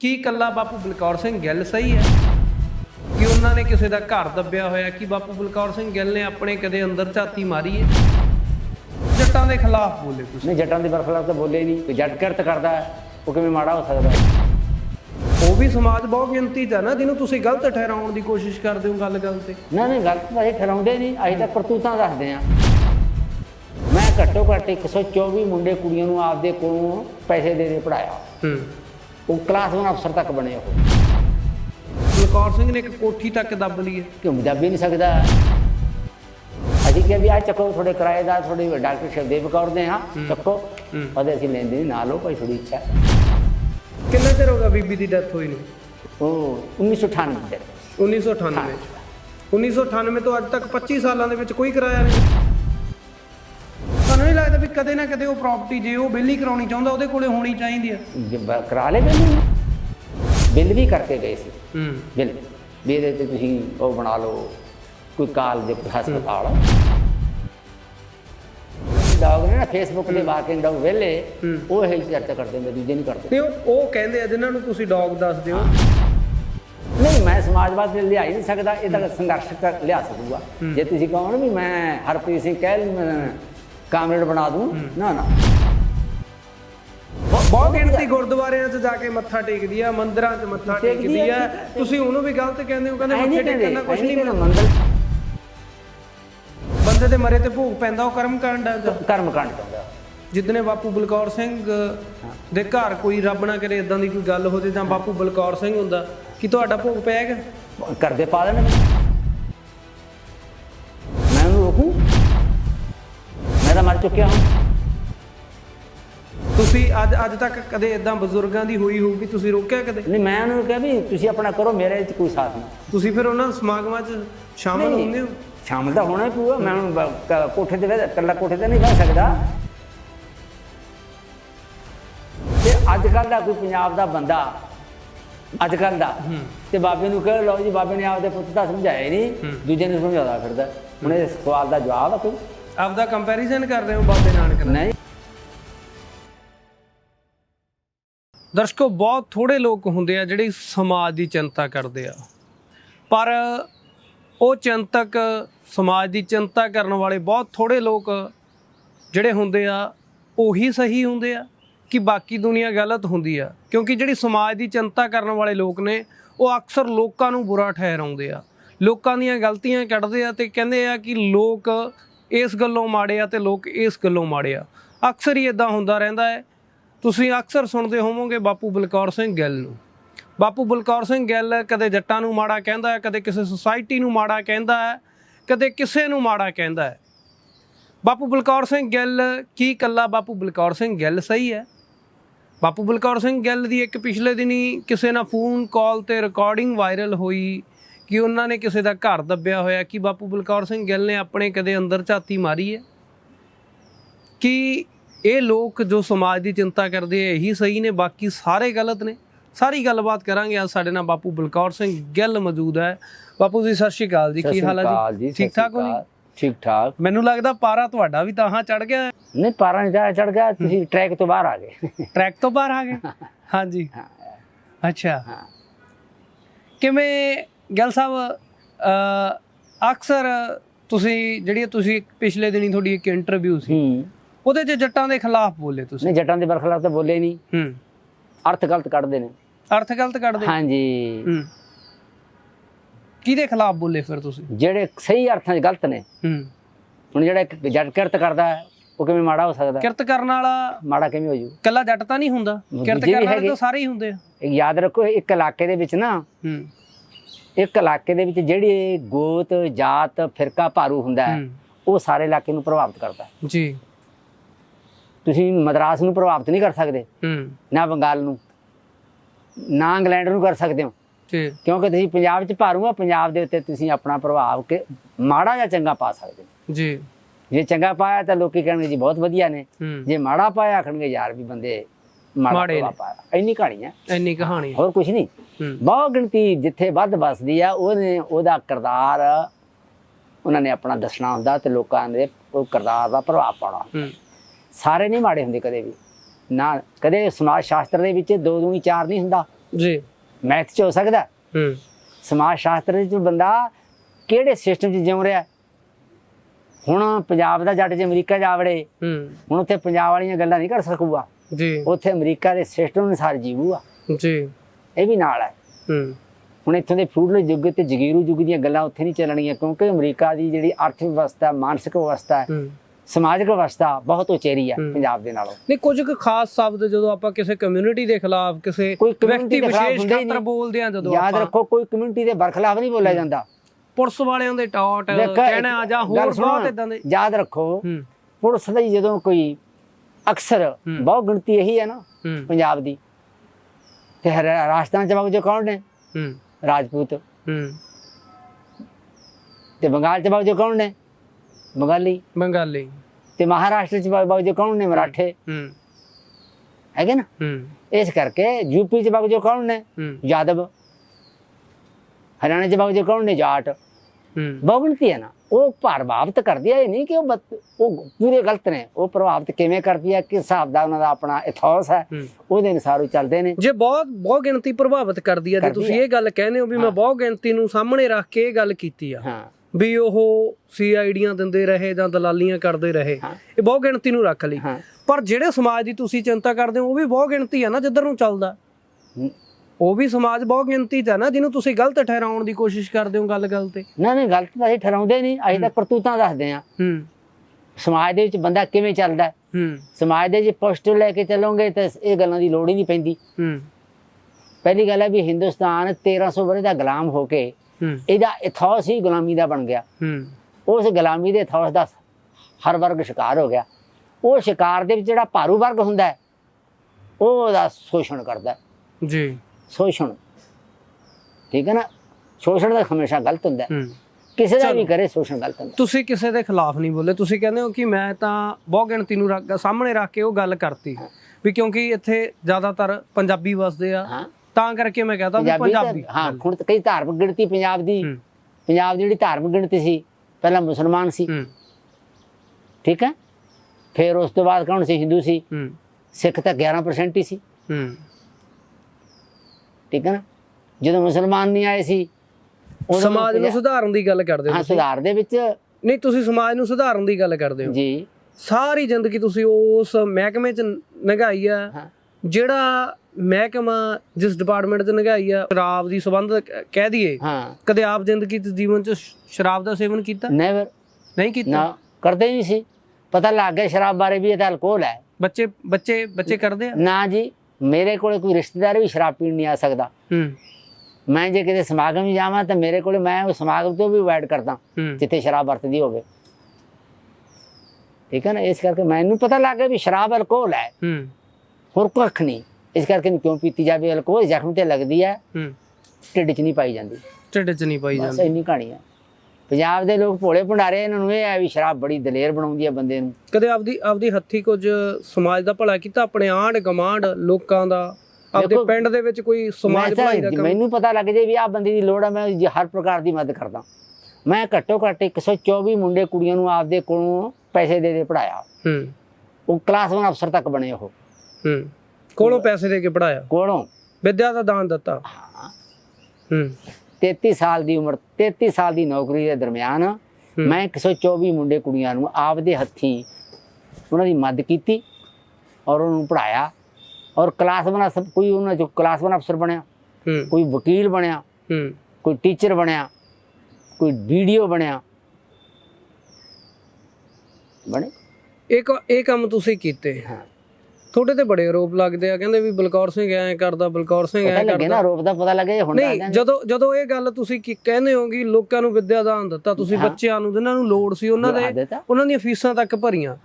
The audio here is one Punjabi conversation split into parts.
ਕੀ ਕੱਲਾ ਬਾਪੂ ਬਲਕੌਰ ਸਿੰਘ ਗਿੱਲ ਸਹੀ ਹੈ? ਕਿ ਉਹਨਾਂ ਨੇ ਕਿਸੇ ਦਾ ਘਰ ਦੱਬਿਆ ਹੋਇਆ ਕਿ ਬਾਪੂ ਬਲਕੌਰ ਸਿੰਘ ਗਿੱਲ ਨੇ ਆਪਣੇ ਕਦੇ ਅੰਦਰ ਝਾਤੀ ਮਾਰੀ ਹੈ? ਜੱਟਾਂ ਦੇ ਖਿਲਾਫ ਬੋਲੇ ਤੁਸੀਂ। ਨਹੀਂ ਜੱਟਾਂ ਦੇ ਬਰਖਲਾਫ ਤਾਂ ਬੋਲੇ ਨਹੀਂ ਕੋਈ ਜੱਟ ਕਿਰਤ ਕਰਦਾ ਉਹ ਕਿਵੇਂ ਮਾੜਾ ਹੋ ਸਕਦਾ? ਉਹ ਵੀ ਸਮਾਜ ਬਹੁਤ ਗਿਣਤੀ ਹੈ ਨਾ ਜਿਹਨੂੰ ਤੁਸੀਂ ਗਲਤ ਠਹਿਰਾਉਣ ਦੀ ਕੋਸ਼ਿਸ਼ ਕਰਦੇ ਹੋ ਗੱਲ ਗੱਲ ਤੇ। ਨਾ ਨਹੀਂ ਗਲਤ ਤਾਂ ਇਹ ਠਰਾਉਂਦੇ ਨਹੀਂ ਅਸੀਂ ਤਾਂ ਕਰਤੂਤਾਂ ਦੱਸਦੇ ਆ ਮੈਂ ਘੱਟੋ ਘੱਟ 124 ਮੁੰਡੇ ਕੁੜੀਆਂ ਨੂੰ ਆਪਦੇ ਕੋਲੋਂ ਪੈਸੇ ਦੇ ਦੇ ਪੜਾਇਆ ਹੂੰ। ਉਹ ਕਲਾਸ 1 ਅਫਸਰ ਤੱਕ ਬਣੇ ਉਹ। ਬਲਕੌਰ ਸਿੰਘ ਨੇ ਇੱਕ ਕੋਠੀ ਤੱਕ ਦੱਬ ਲਈ ਹੈ। ਕਿਉਂ ਦੱਬ ਨਹੀਂ ਸਕਦਾ? ਅਸੀਂ ਕਿਹਾ ਵੀ ਆ ਚੱਕੋ ਤੁਹਾਡੇ ਕਿਰਾਏਦਾਰ ਤੁਹਾਡੇ ਡਾਕਟਰ ਸ਼ਰਦੇਵ ਕੌਰ ਦੇ ਹਾਂ ਚੱਕੋ। ਉਹਦੇ ਅਸੀਂ ਲੈਂਦੇ ਨਹੀਂ ਨਾ ਲਓ ਭਾਈ ਥੋੜੀ ਇੱਛਾ। ਕਿੰਨਾ ਚਿਰ ਹੋ ਗਿਆ ਬੀਬੀ ਦੀ ਡੈਥ ਹੋਈ ਨੂੰ? ਉਹ 1998 ਦੇ 1998 'ਚ 1998 ਤੋਂ ਅੱਜ ਤੱਕ 25 ਸਾਲਾਂ ਦੇ ਵਿੱਚ ਕੋਈ ਕਿਰਾਇਆ ਨਹੀਂ। ਕਦੇ ਨਾ ਕਦੇ ਉਹ ਪ੍ਰਾਪਰਟੀ ਜੇ ਉਹ ਬਿੱਲੀ ਕਰਾਉਣੀ ਚਾਹੁੰਦਾ ਉਹਦੇ ਕੋਲੇ ਹੋਣੀ ਚਾਹੀਦੀ ਆ। ਬ- ਕਰਾ ਲੈ ਬਿੱਲ ਬਿੱਲ ਵੀ ਕਰਕੇ ਗਏ ਸੀ। ਹੂੰ। ਬਿੱਲ। ਵੀ ਇਹਦੇ ਤੇ ਤੁਸੀਂ ਉਹ ਬਣਾ ਲਓ ਕੋਈ ਕਾਲਜ ਕੋਈ ਹਸਪਤਾਲ। ਡੌਗ ਨੇ ਨਾ ਫੇਸਬੁੱਕ ਤੇ ਵਾਕਿੰਗ ਡੌਗ ਵੇਲੇ ਹੂੰ। ਉਹ ਇਹ ਚਰਚਾ ਕਰਦੇ ਨੇ ਦੂਜੇ ਨਹੀਂ ਕਰਦੇ। ਤੇ ਉਹ ਉਹ ਕਹਿੰਦੇ ਆ ਜਿਨ੍ਹਾਂ ਨੂੰ ਤੁਸੀਂ ਡੌਗ ਦੱਸਦੇ ਹੋ। ਨਹੀਂ ਮੈਂ ਸਮਾਜਵਾਦ ਦੇ ਲਿਆ ਹੀ ਨਹੀਂ ਸਕਦਾ ਇਹ ਤਾਂ ਸੰਘਰਸ਼ ਕਰ ਲਿਆ ਸਕੂਗਾ। ਜੇ ਤੁਸੀਂ ਕਹੋ ਨਾ ਵੀ ਮੈਂ ਹਰਪ੍ਰੀਤ ਸਿੰਘ ਕਹਿਲ ਮੈਂ ਕਾਮਰੇਡ ਬਣਾ ਦੂੰ। ਨਾ ਨਾ। ਬਹੁਤ ਗਿਣਤੀ ਗੁਰਦੁਆਰਿਆਂ 'ਚ ਜਾ ਕੇ ਮੱਥਾ ਟੇਕਦੀ ਆ ਮੰਦਿਰਾਂ 'ਚ ਮੱਥਾ ਟੇਕਦੀ ਆ। ਤੁਸੀਂ ਉਹਨੂੰ ਵੀ ਗਲਤ ਕਹਿੰਦੇ ਹੋ ਕਹਿੰਦੇ ਮੱਥੇ ਟੇਕਣ ਨਾਲ ਕੁਝ ਨਹੀਂ ਮੰਦਰ। ਬੰਦੇ ਦੇ ਮਰੇ ਤੇ ਭੋਗ ਪੈਂਦਾ ਉਹ ਕਰਮ ਕਾਂਡ ਆ ਕਰਮ ਕਾਂਡ। ਜਿੱਦਨੇ ਬਾਪੂ ਬਲਕੌਰ ਸਿੰਘ ਦੇ ਘਰ ਕੋਈ ਰੱਬ ਨਾ ਕਰੇ ਇਦਾਂ ਦੀ ਕੋਈ ਗੱਲ ਹੋ ਜੇ ਜਾਂ ਬਾਪੂ ਬਲਕੌਰ ਸਿੰਘ ਹੁੰਦਾ। ਕਿ ਤੁਹਾਡਾ ਭੋਗ ਪੈਗਾ ਕਰਦੇ ਪਾ ਦੇਣ ਮਰ ਚੁੱਕਿਆ ਹਾਂ। ਤੁਸੀਂ ਅੱਜ ਅੱਜ ਤੱਕ ਕਦੇ ਇਦਾਂ ਬਜ਼ੁਰਗਾਂ ਦੀ ਹੋਈ ਹੋਊਗੀ ਤੁਸੀਂ ਰੋਕਿਆ ਕਦੇ? ਨਹੀਂ ਮੈਂ ਉਹਨੂੰ ਕਿਹਾ ਵੀ ਤੁਸੀਂ ਆਪਣਾ ਕਰੋ ਮੇਰੇ ਵਿੱਚ ਕੋਈ ਸਾਥ ਨਹੀਂ। ਤੁਸੀਂ ਫਿਰ ਉਹਨਾਂ ਸਮਾਗਮਾਂ 'ਚ ਸ਼ਾਮਲ ਨਹੀਂ। ਹੁੰਦੇ ਹੋ? ਸ਼ਾਮਲ ਤਾਂ ਹੋਣਾ ਹੀ ਪਊਗਾ ਮੈਂ ਹੁਣ ਬ- ਕ- ਕੋਠੇ ਤੇ ਬਹਿ ਇਕੱਲਾ ਕੋਠੇ ਤੇ ਨਹੀਂ ਬਹਿ ਸਕਦਾ। ਤੇ ਅੱਜ ਕੱਲ ਦਾ ਕੋਈ ਪੰਜਾਬ ਦਾ ਬੰਦਾ ਅੱਜ ਕੱਲ ਦਾ ਤੇ ਬਾਬੇ ਨੂੰ ਕਹੋ ਲਓ ਜੀ ਬਾਬੇ ਨੇ ਆਪਦੇ ਪੁੱਤ ਦਾ ਸਮਝਾਇਆ ਹੀ। ਨਹੀਂ ਦੂਜੇ ਨੂੰ ਸਮਝਾਉਂਦਾ ਫਿਰਦਾ। ਹੁਣ ਇਹ ਸਵਾਲ ਦਾ ਜਵਾਬ ਆ ਕੋਈ? ਆਪਦਾ ਕੰਪੈਰੀਜ਼ਨ ਕਰ ਰਹੇ ਹੋ ਬਾਬੇ ਨਾਨਕ ਨਾਲ? ਨਹੀਂ। ਦਰਸ਼ਕੋ ਬਹੁਤ ਥੋੜੇ ਲੋਕ ਹੁੰਦੇ ਆ ਜਿਹੜੇ ਸਮਾਜ ਦੀ ਚਿੰਤਾ ਕਰਦੇ ਆ। ਪਰ ਉਹ ਚਿੰਤਕ ਸਮਾਜ ਦੀ ਚਿੰਤਾ ਕਰਨ ਵਾਲੇ ਬਹੁਤ ਥੋੜੇ ਲੋਕ ਜਿਹੜੇ ਹੁੰਦੇ ਆ ਉਹੀ ਸਹੀ ਹੁੰਦੇ ਆ ਕਿ ਬਾਕੀ ਦੁਨੀਆ ਗਲਤ ਹੁੰਦੀ ਆ। ਕਿਉਂਕਿ ਜਿਹੜੀ ਸਮਾਜ ਦੀ ਚਿੰਤਾ ਕਰਨ ਵਾਲੇ ਲੋਕ ਨੇ ਉਹ ਅਕਸਰ ਲੋਕਾਂ ਨੂੰ ਬੁਰਾ ਠਹਿਰਾਉਂਦੇ ਆ। ਲੋਕਾਂ ਦੀਆਂ ਗਲਤੀਆਂ ਕੱਢਦੇ ਆ ਤੇ ਕਹਿੰਦੇ ਆ ਕਿ ਲੋਕ ਇਸ ਗੱਲੋਂ ਮਾੜੇ ਆ ਤੇ ਲੋਕ ਇਸ ਗੱਲੋਂ ਮਾੜੇ ਆ। ਅਕਸਰ ਹੀ ਇਦਾਂ ਹੁੰਦਾ ਰਹਿੰਦਾ ਹੈ। ਤੁਸੀਂ ਅਕਸਰ ਸੁਣਦੇ ਹੋਵੋਗੇ ਬਾਪੂ ਬਲਕੌਰ ਸਿੰਘ ਗਿੱਲ ਨੂੰ। ਬਾਪੂ ਬਲਕੌਰ ਸਿੰਘ ਗਿੱਲ ਕਦੇ ਜੱਟਾਂ ਨੂੰ ਮਾੜਾ ਕਹਿੰਦਾ ਹੈ, ਕਦੇ ਕਿਸੇ ਸੁਸਾਇਟੀ ਨੂੰ ਮਾੜਾ ਕਹਿੰਦਾ ਹੈ, ਕਦੇ ਕਿਸੇ ਨੂੰ ਮਾੜਾ ਕਹਿੰਦਾ ਹੈ। ਬਾਪੂ ਬਲਕੌਰ ਸਿੰਘ ਗਿੱਲ ਕੀ ਕੱਲਾ ਬਾਪੂ ਬਲਕੌਰ ਸਿੰਘ ਗਿੱਲ ਸਹੀ ਹੈ? ਬਾਪੂ ਬਲਕੌਰ ਸਿੰਘ ਗਿੱਲ ਦੀ ਇੱਕ ਪਿਛਲੇ ਦਿਨੀ ਕਿਸੇ ਨਾਲ ਫੋਨ ਕਾਲ ਤੇ ਰਿਕਾਰਡਿੰਗ ਵਾਇਰਲ ਹੋਈ ਕਿ ਉਹਨਾਂ ਨੇ ਕਿਸੇ ਦਾ ਘਰ ਦੱਬਿਆ ਹੋਇਆ ਕਿ ਬਾਪੂ ਬਲਕੌਰ ਸਿੰਘ ਗਿੱਲ ਨੇ ਆਪਣੇ ਕਦੇ ਅੰਦਰ ਝਾਤੀ ਮਾਰੀ ਹੈ? ਕਿ ਇਹ ਲੋਕ ਜੋ ਸਮਾਜ ਦੀ ਚਿੰਤਾ ਕਰਦੇ ਆ ਇਹੀ ਸਹੀ ਨੇ ਬਾਕੀ ਸਾਰੇ ਗਲਤ ਨੇ? ਸਾਰੀ ਗੱਲਬਾਤ ਕਰਾਂਗੇ ਅੱਜ ਸਾਡੇ ਨਾਲ ਬਾਪੂ ਬਲਕੌਰ ਸਿੰਘ ਗਿੱਲ ਮੌਜੂਦ ਹੈ। ਬਾਪੂ ਜੀ ਸਤਿ ਸ਼੍ਰੀ ਅਕਾਲ ਜੀ ਕੀ ਹਾਲ ਹੈ ਜੀ, ਠੀਕ ਠਾਕ ਹੋ ਜੀ। ਠੀਕ ਠਾਕ। ਮੈਨੂੰ ਲੱਗਦਾ ਪਾਰਾ ਤੁਹਾਡਾ ਵੀ ਤਾਂ ਹਾਂ ਚੜ ਗਿਆ। ਨਹੀਂ ਪਾਰਾਂ ਜਾ ਚੜ ਗਿਆ ਤੁਸੀਂ ਟਰੈਕ ਤੋਂ ਬਾਹਰ ਆ ਗਏ। ਟਰੈਕ ਤੋਂ ਬਾਹਰ ਆ ਗਏ? ਹਾਂਜੀ। ਅੱਛਾ। ਕਿਵੇਂ ਗਿੱਲ ਸਾਹਿਬ ਅ, ਅਕਸਰ ਤੁਸੀਂ ਜਿਹੜੀ ਤੁਸੀਂ ਪਿਛਲੇ ਦਿਨੀ ਤੁਹਾਡੀ ਇੱਕ ਇੰਟਰਵਿਊ ਸੀ ਉਹਦੇ 'ਚ ਜੱਟਾਂ ਦੇ ਖਿਲਾਫ ਬੋਲੇ ਤੁਸੀਂ। ਨਹੀਂ ਜੱਟਾਂ ਦੇ ਬਰਖਲਾਫ ਤਾਂ ਬੋਲੇ ਨਹੀਂ। ਹੂੰ। ਅਰਥ ਗਲਤ ਕੱਢਦੇ ਨੇ। ਅਰਥ ਗਲਤ ਕੱਢਦੇ ਹਾਂਜੀ। ਹੂੰ। ਕਿਹਦੇ ਖਿਲਾਫ ਬੋਲੇ ਫਿਰ ਤੁਸੀਂ? ਜਿਹੜੇ ਸਹੀ ਅਰਥਾਂ 'ਚ ਗਲਤ ਨੇ। ਹੂੰ। ਹੁਣ ਜਿਹੜਾ ਇੱਕ ਜੱਟ ਕਿਰਤ ਕਰਦਾ ਹੈ, ਉਹ ਕਿਵੇਂ ਮਾੜਾ ਹੋ ਸਕਦਾ ਕਿਰਤ ਕਰਨ ਵਾਲਾ ਮਾੜਾ ਕਿਵੇਂ ਹੋ ਜੂ? ਕੱਲਾ ਜੱਟ ਤਾਂ ਨਹੀਂ ਹੁੰਦਾ। ਕਿਰਤ ਕਰਨ ਵਾਲੇ। ਤਾਂ ਸਾਰੇ ਹੀ ਹੁੰਦੇ ਆ। ਯਾਦ ਰੱਖੋ ਇੱਕ ਇਲਾਕੇ ਦੇ ਵਿੱਚ ਨਾ ਹੂੰ। ਇੱਕ ਇਲਾਕੇ ਦੇ ਵਿੱਚ ਜਿਹੜੀ ਗੋਤ ਜਾਤ ਫਿਰਕਾ ਭਾਰੂ ਹੁੰਦਾ ਹੈ ਉਹ ਸਾਰੇ ਇਲਾਕੇ ਨੂੰ ਪ੍ਰਭਾਵਿਤ ਕਰਦਾ ਹੈ। ਜੀ। ਤੁਸੀਂ ਮਦਰਾਸ ਨੂੰ ਪ੍ਰਭਾਵਿਤ ਨਹੀਂ ਕਰ ਸਕਦੇ ਹੂੰ। ਨਾ ਬੰਗਾਲ ਨੂੰ ਨਾ ਇੰਗਲੈਂਡ ਨੂੰ ਕਰ ਸਕਦੇ ਹੋ। ਜੀ। ਕਿਉਂਕਿ ਤੁਸੀਂ ਪੰਜਾਬ 'ਚ ਭਾਰੂ ਆ ਪੰਜਾਬ ਦੇ ਉੱਤੇ ਤੁਸੀਂ ਆਪਣਾ ਪ੍ਰਭਾਵ ਕਿ ਮਾੜਾ ਜਾਂ ਚੰਗਾ ਪਾ ਸਕਦੇ ਹੋ। ਜੀ। ਜੇ ਚੰਗਾ ਪਾਇਆ ਤਾਂ ਲੋਕੀ ਕਹਿਣਗੇ ਜੀ ਬਹੁਤ ਵਧੀਆ ਨੇ। ਜੇ ਮਾੜਾ ਪਾਇਆ ਆਖਣਗੇ ਯਾਰ ਵੀ ਬੰਦੇ ਮਾੜਾ ਪਾਇਆ ਇੰਨੀ ਕਹਾਣੀ ਹੈ। ਇੰਨੀ ਕਹਾਣੀ ਹੋਰ ਕੁਝ ਨਹੀਂ। ਹੂੰ। ਬਹੁਤ ਗਿਣਤੀ ਜਿੱਥੇ ਵੱਧ ਵੱਸਦੀ ਆ ਉਹਨੇ ਉਹਦਾ ਕਿਰਦਾਰ ਉਹਨਾਂ ਨੇ ਆਪਣਾ ਦੱਸਣਾ ਹੁੰਦਾ ਤੇ ਲੋਕਾਂ ਦੇ ਉਹ ਕਿਰਦਾਰ ਦਾ ਪ੍ਰਭਾਵ ਪਾਉਣਾ ਸਾਰੇ ਨਹੀਂ ਮਾੜੇ ਹੁੰਦੇ ਕਦੇ ਵੀ। ਨਾ ਕਦੇ ਸਮਾਜ ਸ਼ਾਸਤਰ ਦੇ ਵਿੱਚ ਦੋ ਦੂਣੀ ਚਾਰ ਨਹੀਂ ਹੁੰਦਾ। ਜੀ। ਮੈਥ 'ਚ ਹੋ ਸਕਦਾ। ਹੂੰ। ਸਮਾਜ ਸ਼ਾਸਤਰ 'ਚ ਬੰਦਾ ਕਿਹੜੇ ਸਿਸਟਮ 'ਚ ਜਿਉ ਰਿਹਾ? ਹੁਣ ਪੰਜਾਬ ਦਾ ਜੱਟ ਜੇ ਅਮਰੀਕਾ ਜਾ ਵੜੇ ਹੁਣ ਉੱਥੇ ਪੰਜਾਬ ਵਾਲੀਆਂ ਗੱਲਾਂ ਨਹੀਂ ਕਰ ਸਕੂਗਾ। ਜੀ। ਉੱਥੇ ਅਮਰੀਕਾ ਦੇ ਸਿਸਟਮ ਅਨੁਸਾਰ ਜੀਵੂਗਾ ਜੀ। ਇਹ ਵੀ ਨਾਲ ਹੈ ਹੂੰ। ਹੁਣ ਇੱਥੋਂ ਦੇ ਫੂਡਲ ਯੁੱਗ ਤੇ ਜਗੀਰੂ ਯੁੱਗ ਦੀਆਂ ਗੱਲਾਂ ਉੱਥੇ ਨਹੀਂ ਚੱਲਣਗੀਆਂ ਕਿਉਂਕਿ ਅਮਰੀਕਾ ਦੀ ਜਿਹੜੀ ਅਰਥ ਵਿਵਸਥਾ ਮਾਨਸਿਕ ਵਿਵਸਥਾ ਹੈ ਸਮਾਜਿਕ ਵਿਵਸਥਾ ਬਹੁਤ ਉਚੇਰੀ ਹੈ। ਪੰਜਾਬ ਦੇ ਨਾਲੋਂ। ਨਹੀਂ ਕੁਝ ਕੁ ਖਾਸ ਸ਼ਬਦ ਜਦੋਂ ਆਪਾਂ ਕਿਸੇ ਕਮਿਊਨਿਟੀ ਦੇ ਖਿਲਾਫ ਕਿਸੇ ਵਿਅਕਤੀ ਵਿਸ਼ੇਸ਼ ਖਾਤਰ। ਬੋਲਦੇ ਆ ਜਦੋਂ ਯਾਦ ਰੱਖੋ ਕੋਈ ਕਮਿਊਨਿਟੀ ਦੇ ਬਰਖਲਾਫ ਨਹੀਂ ਬੋਲਿਆ ਜਾਂਦਾ। ਪੁਲਿਸ ਵਾਲਿਆਂ ਦੇ ਟੌਟ ਕਹਿਣਾ ਜਾਂ ਹੋਰ ਬਹੁਤ ਇਦਾਂ ਦੇ। ਯਾਦ ਰੱਖੋ ਪੁਲਿਸ ਦਾ ਜਦੋਂ ਕੋਈ ਅਕਸਰ ਹੂੰ। ਬਹੁਤ ਗਿਣਤੀ ਇਹੀ ਹੈ ਨਾ ਪੰਜਾਬ ਦੀ। ਤੇ ਰਾਜਸਥਾਨ ਚ ਬਾਬੂ ਜੋ ਕੌਣ ਨੇ? ਰਾਜਪੂਤ। ਤੇ ਬੰਗਾਲ ਚ ਬਾਬੂ ਜੋ ਕੌਣ ਨੇ? ਬੰਗਾਲੀ। ਬੰਗਾਲੀ। ਤੇ ਮਹਾਰਾਸ਼ਟਰ ਚ ਬਾਬੂ ਜੋ ਕੌਣ ਨੇ? ਮਰਾਠੇ। ਹੂੰ। ਹੈਗੇ ਨਾ? ਹੂੰ। ਇਸ ਕਰਕੇ ਯੂਪੀ ਚ ਬਾਬੂ ਜੋ ਕੌਣ ਨੇ? ਯਾਦਵ। ਹਰਿਆਣਾ ਚ ਬਾਬੂ ਜੋ ਕੌਣ ਨੇ? ਜਾਟ। ਹੂੰ। ਬਹੁਗਿਣਤੀ ਹੈ ਨਾ। ਉਹ ਪ੍ਰਭਾਵਿਤ ਕਰਦੀ ਹੈ ਇਹ ਨਹੀਂ ਕਿ ਉਹ ਉਹ ਪੂਰੇ ਗਲਤ ਨੇ ਉਹ ਪ੍ਰਭਾਵਿਤ ਕਿਵੇਂ ਕਰਦੀ ਹੈ ਕਿਸ ਹਿਸਾਬ ਦਾ ਉਹਨਾਂ ਦਾ ਆਪਣਾ ਇਥੋਸ ਹੈ ਹੂੰ। ਉਹਦੇ ਅਨੁਸਾਰ ਉਹ ਚੱਲਦੇ ਨੇ। ਜੇ ਬਹੁਤ ਬਹੁਤ ਗਿਣਤੀ ਪ੍ਰਭਾਵਿਤ ਕਰਦੀ ਆ ਜੇ ਤੁਸੀਂ। ਇਹ ਗੱਲ ਕਹਿੰਦੇ ਹੋ ਵੀ ਮੈਂ ਬਹੁਤ ਗਿਣਤੀ ਨੂੰ ਸਾਹਮਣੇ ਰੱਖ ਕੇ ਇਹ ਗੱਲ ਕੀਤੀ ਆ ਹਾਂ। ਵੀ ਉਹ ਸੀਆਈਡੀਆਂ ਦਿੰਦੇ ਰਹੇ ਜਾਂ ਦਲਾਲੀਆਂ ਕਰਦੇ ਰਹੇ ਹਾਂ। ਇਹ ਬਹੁਤ ਗਿਣਤੀ ਨੂੰ ਰੱਖ ਲਈ। ਹਾਂ। ਪਰ ਜਿਹੜੇ ਸਮਾਜ ਦੀ ਤੁਸੀਂ ਚਿੰਤਾ ਕਰਦੇ ਹੋ ਉਹ ਵੀ ਬਹੁਤ ਗਿਣਤੀ ਆ ਨਾ ਜਿੱਧਰ ਨੂੰ ਚੱਲਦਾ। ਹੂੰ। ਉਹ ਵੀ ਸਮਾਜ ਬਹੁਤ ਗਿਣਤੀ ਚ ਆ ਨਾ ਜਿਹਨੂੰ ਤੁਸੀਂ ਗਲਤ ਠਹਿਰਾਉਣ ਦੀ ਕੋਸ਼ਿਸ਼ ਕਰਦੇ ਹੋ ਗੱਲ-ਗੱਲ ਤੇ। ਨਾ ਨਹੀਂ ਗਲਤ ਤਾਂ ਅਸੀਂ ਠਹਿਰਾਉਂਦੇ ਨਹੀਂ ਅਸੀਂ ਤਾਂ ਕਰਤੂਤਾਂ ਦੱਸਦੇ ਹਾਂ। ਹੂੰ। ਸਮਾਜ ਦੇ ਵਿੱਚ ਬੰਦਾ ਕਿਵੇਂ ਚੱਲਦਾ ਹੈ। ਸਮਾਜ ਦੇ ਜੇ ਪੋਜ਼ਿਟਿਵ ਲੈ ਕੇ ਚੱਲੋਗੇ ਤਾਂ ਇਹ ਗੱਲਾਂ ਦੀ ਲੋੜ ਹੀ ਨਹੀਂ ਪੈਂਦੀ। ਹੂੰ। ਪਹਿਲੀ ਗੱਲ ਹੈ ਵੀ ਹਿੰਦੁਸਤਾਨ 1300 ਵਰੇ ਦਾ ਗੁਲਾਮ ਹੋ ਕੇ ਇਹਦਾ ਇਥੋਸ ਹੀ ਗੁਲਾਮੀ ਦਾ ਬਣ ਗਿਆ। ਹੂੰ। ਉਸ ਗੁਲਾਮੀ ਦੇ ਇਥੋਸ ਦਾ ਹਰ ਵਰਗ ਸ਼ਿਕਾਰ ਹੋ ਗਿਆ। ਉਹ ਸ਼ਿਕਾਰ ਦੇ ਵਿੱਚ ਜਿਹੜਾ ਭਾਰੂ ਵਰਗ ਹੁੰਦਾ ਉਹ ਉਹਦਾ ਸ਼ੋਸ਼ਣ ਕਰਦਾ। ਜੀ। ਸ਼ੋਸ਼ਣ ਠੀਕ ਹੈ ਨਾ? ਸ਼ੋਸ਼ਣ ਦਾ ਹਮੇਸ਼ਾ ਗਲਤ ਹੁੰਦਾ ਹੈ। ਕਿਸੇ ਦਾ ਵੀ। ਕਰੇ ਸ਼ੋਸ਼ਣ ਗਲਤ ਹੁੰਦਾ ਤੁਸੀਂ ਕਿਸੇ ਦੇ ਖਿਲਾਫ ਨਹੀਂ ਬੋਲੇ। ਤੁਸੀਂ ਕਹਿੰਦੇ ਹੋ ਕਿ ਮੈਂ ਤਾਂ ਬਹੁਤ ਗਿਣਤੀ ਨੂੰ ਰੱਖ ਸਾਹਮਣੇ ਰੱਖ ਕੇ ਉਹ ਗੱਲ ਕਰਤੀ। ਵੀ ਕਿਉਂਕਿ ਇੱਥੇ ਜ਼ਿਆਦਾਤਰ ਪੰਜਾਬੀ ਵਸਦੇ ਆ। ਹਾਂ। ਤਾਂ ਕਰਕੇ ਮੈਂ ਕਹਤਾ ਵੀ ਪੰਜਾਬੀ ਤਾਂ- ਹਾਂ ਹੁਣ ਤਾਂ ਕਈ ਧਾਰਮਿਕ ਗਿਣਤੀ ਪੰਜਾਬ ਦੀ ਹੂੰ। ਪੰਜਾਬ ਦੀ ਜਿਹੜੀ ਧਾਰਮਿਕ ਗਿਣਤੀ ਸੀ ਪਹਿਲਾਂ ਮੁਸਲਮਾਨ ਸੀ। ਹੂੰ। ਠੀਕ ਹੈ? ਫਿਰ ਉਸ ਤੋਂ ਬਾਅਦ ਕੌਣ ਸੀ? ਹਿੰਦੂ ਸੀ। ਹੂੰ। ਸਿੱਖ ਤਾਂ 11% ਹੀ ਸੀ। ਹੂੰ। ਠੀਕ ਹੈ ਨਾ? ਜਦੋਂ ਮੁਸਲਮਾਨ ਨਹੀਂ ਆਏ ਸੀ ਉਦੋਂ ਸਮਾਜ ਨੂੰ ਸੁਧਾਰਨ ਦੀ ਗੱਲ ਕਰਦੇ ਹੋ ਹਾਂ ਤੁਸੀਂ। ਸੁਧਾਰ ਦੇ ਵਿੱਚ। ਨਹੀਂ ਤੁਸੀਂ ਸਮਾਜ ਨੂੰ ਸੁਧਾਰਨ ਦੀ ਗੱਲ ਕਰਦੇ ਹੋ। ਜੀ। ਸਾਰੀ ਜ਼ਿੰਦਗੀ ਤੁਸੀਂ ਉਸ ਮਹਿਕਮੇ 'ਚ ਨਗਾਈ ਆ ਹਾਂ। ਜਿਹੜਾ ਮਹਿਕਮਾ ਜਿਸ ਡਿਪਾਰਟਮੈਂਟ 'ਚ ਨਗਾਈ ਆ ਸ਼ਰਾਬ ਦੀ ਸੰਬੰਧ ਕਹਿ ਦਈਏ। ਹਾਂ। ਕਦੇ ਆਪ ਜ਼ਿੰਦਗੀ 'ਚ ਜੀਵਨ 'ਚ ਸ਼ਰਾਬ ਦਾ ਸੇਵਨ ਕੀਤਾ? ਨੈਵਰ ਨਹੀਂ ਕੀਤਾ? ਨਾ ਕਰਦੇ ਨਹੀਂ ਸੀ। ਪਤਾ ਲੱਗ ਗਿਆ ਸ਼ਰਾਬ ਬਾਰੇ ਵੀ ਇਹ ਤਾਂ ਅਲਕੋਹਲ ਹੈ। ਬੱਚੇ ਬੱਚੇ ਬੱਚੇ ਕਰਦੇ ਆ? ਨਾ ਜੀ। ਮੇਰੇ ਕੋਲੇ ਕੋਈ ਰਿਸ਼ਤੇਦਾਰ ਵੀ ਸ਼ਰਾਬ ਪੀਣ ਨਹੀਂ ਆ ਸਕਦਾ। ਹੂੰ। ਮੈਂ ਜੇ ਕਿਤੇ ਸਮਾਗਮ ਜਾਵਾਂ ਤਾਂ ਮੇਰੇ ਕੋਲੇ ਮੈਂ ਉਸ ਸਮਾਗਮ ਤੋਂ ਵੀ ਅਵਾਇਡ ਕਰਦਾ ਜਿੱਥੇ ਸ਼ਰਾਬ ਵਰਤਦੀ ਹੋਵੇ। ਠੀਕ ਹੈ ਨਾ? ਇਸ ਕਰਕੇ ਮੈਨੂੰ ਪਤਾ ਲੱਗ ਗਿਆ ਵੀ ਸ਼ਰਾਬ ਅਲਕੋਹਲ ਹੈ। ਹੂੰ। ਹੋਰ ਕੁੱਖ ਨਹੀਂ। ਇਸ ਕਰਕੇ ਕਿਉਂ ਪੀਤੀ ਜਾਵੇ ਅਲਕੋਹਲ? ਜ਼ਖਮ ਤੇ ਲੱਗਦੀ ਹੈ। ਹੂੰ। ਢਿੱਡ 'ਚ ਨਹੀਂ ਪਾਈ ਜਾਂਦੀ। ਢਿੱਡ 'ਚ ਨਹੀਂ ਪਾਈ ਬਸ ਜਾਂਦੀ। ਇੰਨੀ ਕਹਾਣੀ ਹੈ। ਪੰਜਾਬ ਦੇ ਲੋਕ ਭੋਲੇ ਭੰਡਾਰੇ ਇਹਨਾਂ ਨੂੰ ਇਹ ਹੈ ਵੀ ਸ਼ਰਾਬ ਬੜੀ ਦਲੇਰ ਬਣਾਉਂਦੀ ਹੈ ਬੰਦੇ ਨੂੰ। ਕਦੇ ਆਪਦੀ ਆਪਦੀ ਹੱਥੀ ਕੁਝ ਸਮਾਜ ਦਾ ਭਲਾ ਕੀਤਾ? ਆਪਣੇ ਆਂਢ ਗਮਾਂਡ ਲੋਕਾਂ ਦਾ? ਆਪਦੇ ਪਿੰਡ ਦੇ ਵਿੱਚ ਕੋਈ ਸਮਾਜ ਭਲਾਈ ਦਾ ਕੰਮ? ਮੈਨੂੰ ਪਤਾ ਲੱਗ ਜੇ ਵੀ ਆਹ ਬੰਦੇ ਦੀ ਲੋੜ ਹੈ ਮੈਂ ਹਰ ਪ੍ਰਕਾਰ ਦੀ ਮਦਦ ਕਰਦਾ। ਮੈਂ ਘੱਟੋ ਘੱਟ 124 ਮੁੰਡੇ ਕੁੜੀਆਂ ਨੂੰ ਆਪਦੇ ਕੋਲੋਂ ਪੈਸੇ ਦੇ ਦੇ ਪੜਾਇਆ ਹੂੰ। ਉਹ ਕਲਾਸ 1 ਅਫਸਰ ਤੱਕ ਬਣੇ ਉਹ। ਹੂੰ। ਕੋਲੋਂ ਪੈਸੇ ਦੇ ਕੇ ਪੜਾਇਆ ਕੋਲੋਂ। ਵਿਦਿਆ ਦਾ ਦਾਨ ਦਿੱਤਾ? ਹਾਂ। ਹੂੰ। 33 ਸਾਲ ਦੀ ਉਮਰ 33 ਸਾਲ ਦੀ ਨੌਕਰੀ ਦੇ ਦਰਮਿਆਨ। ਮੈਂ 124 ਮੁੰਡੇ ਕੁੜੀਆਂ ਨੂੰ ਆਪਦੇ ਹੱਥੀ ਉਹਨਾਂ ਦੀ ਮਦਦ ਕੀਤੀ ਔਰ ਉਹਨਾਂ ਨੂੰ ਪੜਾਇਆ ਔਰ ਕਲਾਸ ਬਣਾ ਸਭ ਕੋਈ ਉਹਨਾਂ ਚੋਂ ਕਲਾਸ ਬਣਾ ਅਫਸਰ ਬਣਿਆ ਕੋਈ ਵਕੀਲ ਬਣਿਆ ਕੋਈ ਟੀਚਰ ਬਣਿਆ ਕੋਈ ਵੀਡੀਓ ਬਣਿਆ। ਬਣੇ। ਇਹ ਇਹ ਕੰਮ ਤੁਸੀਂ ਕੀਤੇ? ਹਾਂ। ਤੁਹਾਡੇ ਤੇ ਬੜੇ ਆਰੋਪ ਲੱਗਦੇ ਆ ਕਹਿੰਦੇ ਵੀ ਬਲਕੌਰ ਸਿੰਘ ਐ ਕਰਦਾ ਬਲਕੌਰ ਸਿੰਘ ਐ ਲੱਗੇ ਨਾ ਕਰਦਾ ਰੋਪ ਦਾ ਪਤਾ ਲੱਗੇ ਹੁਣ ਨਹੀਂ। ਜਦੋਂ ਜਦੋਂ ਇਹ ਗੱਲ ਤੁਸੀਂ ਕੀ ਕਹਿੰਦੇ ਹੋ ਕਿ ਲੋਕਾਂ ਨੂੰ ਵਿੱਦਿਆ ਦਾਨ ਦਿੱਤਾ ਤੁਸੀਂ। ਬੱਚਿਆਂ ਨੂੰ ਜਿਨ੍ਹਾਂ ਨੂੰ ਲੋੜ ਸੀ ਉਹਨਾਂ ਦੇ। ਉਹਨਾਂ ਦੀਆਂ ਫੀਸਾਂ ਤੱਕ ਭਰੀਆਂ।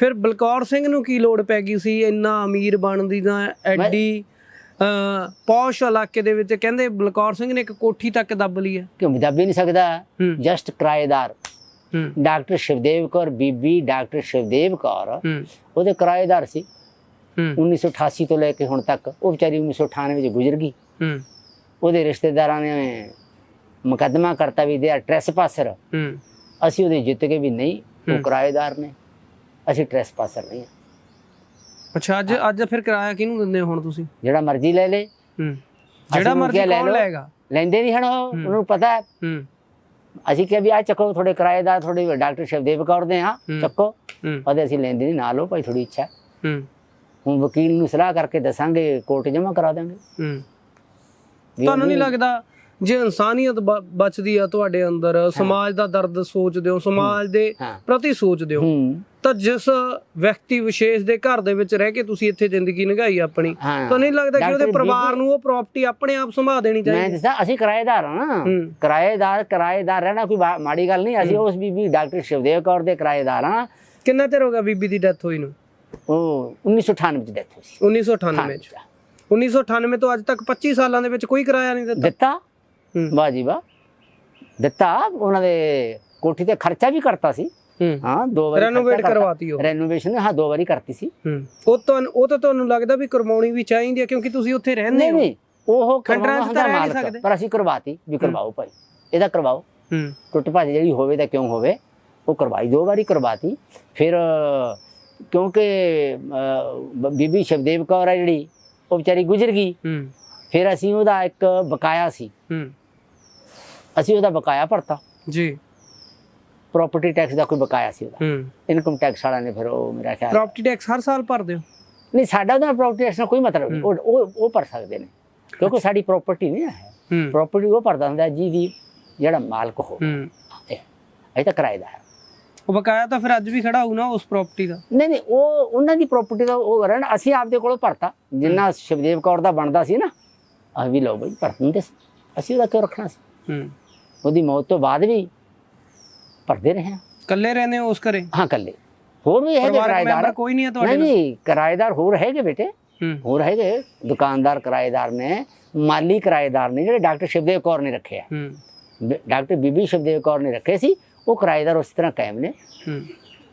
ਫਿਰ ਬਲਕੌਰ ਸਿੰਘ ਨੂੰ ਕੀ ਲੋੜ ਪੈ ਗਈ ਸੀ? ਇੰਨਾ ਅਮੀਰ ਬਣਦੀ ਦਾ ਐਡੀ ਅ ਪੌਸ਼ ਇਲਾਕੇ ਦੇ ਵਿੱਚ ਕਹਿੰਦੇ ਬਲਕੌਰ ਸਿੰਘ ਨੇ ਇੱਕ ਕੋਠੀ ਤੱਕ ਦੱਬ ਲਈ ਹੈ। ਕਿਉਂ ਦੱਬ ਹੀ ਨਹੀਂ ਸਕਦਾ? ਜਸਟ ਕਿਰਾਏਦਾਰ। ਡਾਕਟਰ ਸ਼ਿਵਦੇਵ ਕੌਰ ਬੀਬੀ ਡਾਕਟਰ ਸ਼ਿਵਦੇਵ ਕੌਰ ਉਹਦੇ ਕਿਰਾਏਦਾਰ ਸੀ। 1988 ਤੋਂ ਲੈ ਕੇ ਹੁਣ ਤੱਕ ਉਹ ਵਿਚਾਰੀ 1998 ਵਿੱਚ ਗੁਜ਼ਰ ਗਈ। ਹੂੰ। ਉਹਦੇ ਰਿਸ਼ਤੇਦਾਰਾਂ ਨੇ ਮੁਕੱਦਮਾ ਕਰਤਾ ਵੀ ਦੇ ਆ ਟ੍ਰੈਸ ਪਾਸਰ ਹੂੰ। ਅਸੀਂ ਉਹਦੇ ਜਿੱਤ ਕੇ ਵੀ ਨਹੀਂ ਉਹ। ਕਿਰਾਏਦਾਰ ਨੇ। ਅਸੀਂ ਟ੍ਰੈਸ ਪਾਸਰ ਨਹੀਂ। ਅੱਛਾ ਅੱਜ ਅੱਜ ਫਿਰ ਕਿਰਾਇਆ ਕਿਹਨੂੰ ਦਿੰਦੇ ਹੋ ਹੁਣ ਤੁਸੀਂ? ਜਿਹੜਾ ਮਰਜ਼ੀ ਲੈ ਲੇ। ਹੂੰ। ਜਿਹੜਾ ਮਰਜ਼ੀ ਕੌਣ। ਲੈਗਾ ਲੈਂਦੇ ਨਹੀਂ ਉਹ ਉਹਨੂੰ ਪਤਾ ਹੈ। ਅਸੀਂ ਕਿਹਾ ਵੀ ਆ ਚੱਕੋ ਤੁਹਾਡੇ ਕਿਰਾਏਦਾਰ ਤੁਹਾਡੇ ਡਾਕਟਰ ਸ਼ਿਵਦੇਵ ਕੌਰ ਦੇ ਆ ਹੂੰ। ਚੱਕੋ। ਉਹਦੇ ਅਸੀਂ ਲੈਂਦੇ ਨਹੀਂ ਨਾ ਲਓ ਭਾਈ ਥੋੜੀ ਇੱਛਾ ਹੁਣ ਵਕੀਲ ਨੂੰ ਸਲਾਹ ਕਰਕੇ ਦੱਸਾਂਗੇ ਕੋਰਟ ਜਮ੍ਹਾਂ ਕਰਾ ਦਾਂਗੇ ਹੂੰ। ਤੁਹਾਨੂੰ ਨਹੀਂ ਲੱਗਦਾ ਜੇ ਇਨਸਾਨੀਅਤ ਬਚਦੀ ਆ ਤੁਹਾਡੇ ਅੰਦਰ ਸਮਾਜ ਦਾ ਦਰਦ ਸੋਚਦੇ ਹੋ ਸਮਾਜ ਦੇ ਪ੍ਰਤੀ ਸੋਚਦੇ ਹੋ। ਤਾਂ ਜਿਸ ਵਿਅਕਤੀ ਵਿਸ਼ੇਸ਼ ਦੇ ਘਰ ਦੇ ਵਿੱਚ ਰਹਿ ਕੇ ਤੁਸੀਂ ਇੱਥੇ ਜ਼ਿੰਦਗੀ ਨਿਭਾਈ ਆਪਣੀ ਤੁਹਾਨੂੰ ਨਹੀਂ ਲੱਗਦਾ ਕਿ ਉਹਦੇ ਪਰਿਵਾਰ ਨੂੰ ਉਹ ਪ੍ਰਾਪਰਟੀ ਆਪਣੇ ਆਪ ਸੰਭਾਲ ਦੇਣੀ ਮੈਂ ਚਾਹੀਦੀ। ਦੱਸਾਂ ਅਸੀਂ ਕਿਰਾਏਦਾਰ ਹਾਂ ਨਾ। ਕਿਰਾਏਦਾਰ ਕਿਰਾਏਦਾਰ ਰਹਿਣਾ ਕੋਈ ਮਾੜੀ ਗੱਲ ਨਹੀਂ ਅਸੀਂ ਉਸ ਬੀਬੀ ਡਾਕਟਰ ਸ਼ਿਵਦੇਵ ਕੌਰ ਦੇ ਕਿਰਾਏਦਾਰ ਹਾਂ। ਕਿੰਨਾ ਚਿਰ ਹੋ ਗਿਆ ਬੀਬੀ ਦੀ ਡੈਥ ਹੋਈ ਨੂੰ? ਉਹ 1998 ਚ ਡੈਥ ਹੋਈ ਸੀ। 1998 ਚ। 1998 ਤੋਂ ਅੱਜ ਤੱਕ 25 ਸਾਲਾਂ ਦੇ ਵਿੱਚ ਕੋਈ ਕਿਰਾਇਆ ਨਹੀਂ ਦਿੱਤਾ। ਦਿੱਤਾ? ਵਾਹ ਜੀ ਵਾਹ। ਦਿੱਤਾ ਉਹਨਾਂ ਦੇ ਕੋਠੀ ਤੇ ਖਰਚਾ ਵੀ ਕਰਤਾ ਸੀ। ਹੂੰ। ਦੋ ਵਾਰੀ ਰੈਨੋਵੇਟ ਕਰਵਾਤੀ ਉਹ। ਰੈਨੋਵੇਸ਼ਨ ਹਾਂ ਦੋ ਵਾਰੀ ਕਰਤੀ ਸੀ। ਉਹ ਤੁਹਾਨੂੰ ਉਹ ਤਾਂ ਤੁਹਾਨੂੰ ਲੱਗਦਾ ਵੀ ਕਰਵਾਉਣੀ ਵੀ ਚਾਹੀਦੀ ਹੈ ਕਿਉਂਕਿ ਤੁਸੀਂ ਉੱਥੇ ਰਹਿੰਦੇ ਹੋ। ਨਹੀਂ ਉਹ ਖੰਡਰਾਂ 'ਚ ਤਾਂ ਰਹਿ ਨਹੀਂ ਮਾਲਕ ਸਕਦੇ। ਪਰ ਅਸੀਂ ਕਰਵਾਤੀ ਵੀ ਕਰਵਾਓ ਭਾਈ। ਇਹਦਾ ਕਰਵਾਓ। ਹੂੰ। ਟੁੱਟ ਭੱਜ ਜਿਹੜੀ ਹੋਵੇ ਤਾਂ ਕਿਉਂ ਹੋਵੇ ਉਹ ਕਰਵਾਈ। ਦੋ ਵਾਰੀ ਕਰਵਾਤੀ। ਫਿਰ ਕਿਉਂਕਿ ਬੀਬੀ ਸ਼ਬਦੇਵ ਕੌਰ ਹੈ ਜਿਹੜੀ ਉਹ ਵਿਚਾਰੀ ਗੁਜ਼ਰ ਗਈ। ਹੂੰ। ਫਿਰ ਅਸੀਂ ਉਹਦਾ ਇੱਕ ਬਕਾਇਆ ਸੀ। ਹੂੰ। ਅਸੀਂ ਉਹਦਾ ਬਕਾਇਆ ਭਰਤਾ। ਜੀ। ਪ੍ਰਾਪਰਟੀ ਟੈਕਸ ਦਾ ਕੋਈ ਬਕਾਇਆ ਸੀ ਉਹਦਾ। ਹੂੰ। ਇਨਕਮ ਟੈਕਸ ਵਾਲਾ ਨੇ ਫਿਰ ਉਹ ਮੇਰਾ ਖਿਆਲ ਪ੍ਰਾਪਰਟੀ ਟੈਕਸ ਹਰ ਸਾਲ ਭਰਦੇ ਹੋ? ਨਹੀਂ ਸਾਡਾ ਉਹਦਾ ਪ੍ਰਾਪਰਟੀ ਟੈਕਸ ਨਾਲ ਕੋਈ ਮਤਲਬ ਨਹੀਂ। ਉਹ ਉਹ ਉਹ ਭਰ ਸਕਦੇ ਨੇ। ਕਿਉਂਕਿ ਸਾਡੀ ਪ੍ਰਾਪਰਟੀ ਨਹੀਂ ਹੈ। ਪ੍ਰਾਪਰਟੀ ਉਹ ਭਰਦਾ ਹੁੰਦਾ ਜਿਹਦੀ ਜਿਹੜਾ ਮਾਲਕ ਹੋ। ਹੂੰ ਅਸੀਂ ਤਾਂ ਕਿਰਾਏਦਾਰ ਹਾਂ। ਉਹ ਬਕਾਇਆ ਤਾਂ ਫਿਰ ਅੱਜ ਵੀ ਖੜਾ ਹੋਊ ਨਾ ਉਸ ਪ੍ਰਾਪਰਟੀ ਦਾ। ਨਹੀਂ ਨਹੀਂ ਉਹ ਉਹਨਾਂ ਦੀ ਪ੍ਰਾਪਰਟੀ ਦਾ ਉਹ ਰਹਿਣ ਅਸੀਂ ਆਪਦੇ ਕੋਲੋਂ ਭਰਤਾ। ਜਿੰਨਾ ਸ਼ਿਵਦੇਵ ਕੌਰ ਦਾ ਬਣਦਾ ਸੀ ਨਾ ਆ ਵੀ ਲਓ ਬਈ ਭਰ ਦਿੰਦੇ ਸੀ। ਅਸੀਂ ਉਹਦਾ ਕਿਉਂ ਰੱਖਣਾ ਸੀ? ਹੂੰ। ਉਹਦੀ ਮੌਤ ਤੋਂ ਬਾਅਦ ਵੀ ਭਰਦੇ ਰਹੇ ਹਾਂ ਇਕੱਲੇ ਰਹਿੰਦੇ ਹੋ ਉਸ ਘਰੇ? ਹਾਂ ਕੱਲੇ ਹੋਰ ਵੀ ਹੈਗੇ ਕਿਰਾਏਦਾਰ ਕੋਈ ਨਹੀਂ ਹੈ ਤੁਹਾਡੇ ਨਹੀਂ ਨਹੀਂ ਕਿਰਾਏਦਾਰ ਹੋਰ ਹੈਗੇ ਬੇਟੇ। ਹੂੰ। ਹੋਰ ਹੈਗੇ ਦੁਕਾਨਦਾਰ ਕਿਰਾਏਦਾਰ ਨੇ ਮਾਲੀ ਕਿਰਾਏਦਾਰ ਨੇ ਜਿਹੜੇ ਡਾਕਟਰ ਸ਼ਿਵਦੇਵ ਕੌਰ ਨੇ ਰੱਖੇ ਆ। ਹੂੰ। ਬ- ਡਾਕਟਰ ਬੀਬੀ ਸ਼ਿਵਦੇਵ ਕੌਰ ਨੇ ਰੱਖੇ ਸੀ। ਉਹ ਕਿਰਾਏਦਾਰ ਉਸ ਤਰ੍ਹਾਂ ਕਾਇਮ ਨੇ। ਹੂੰ।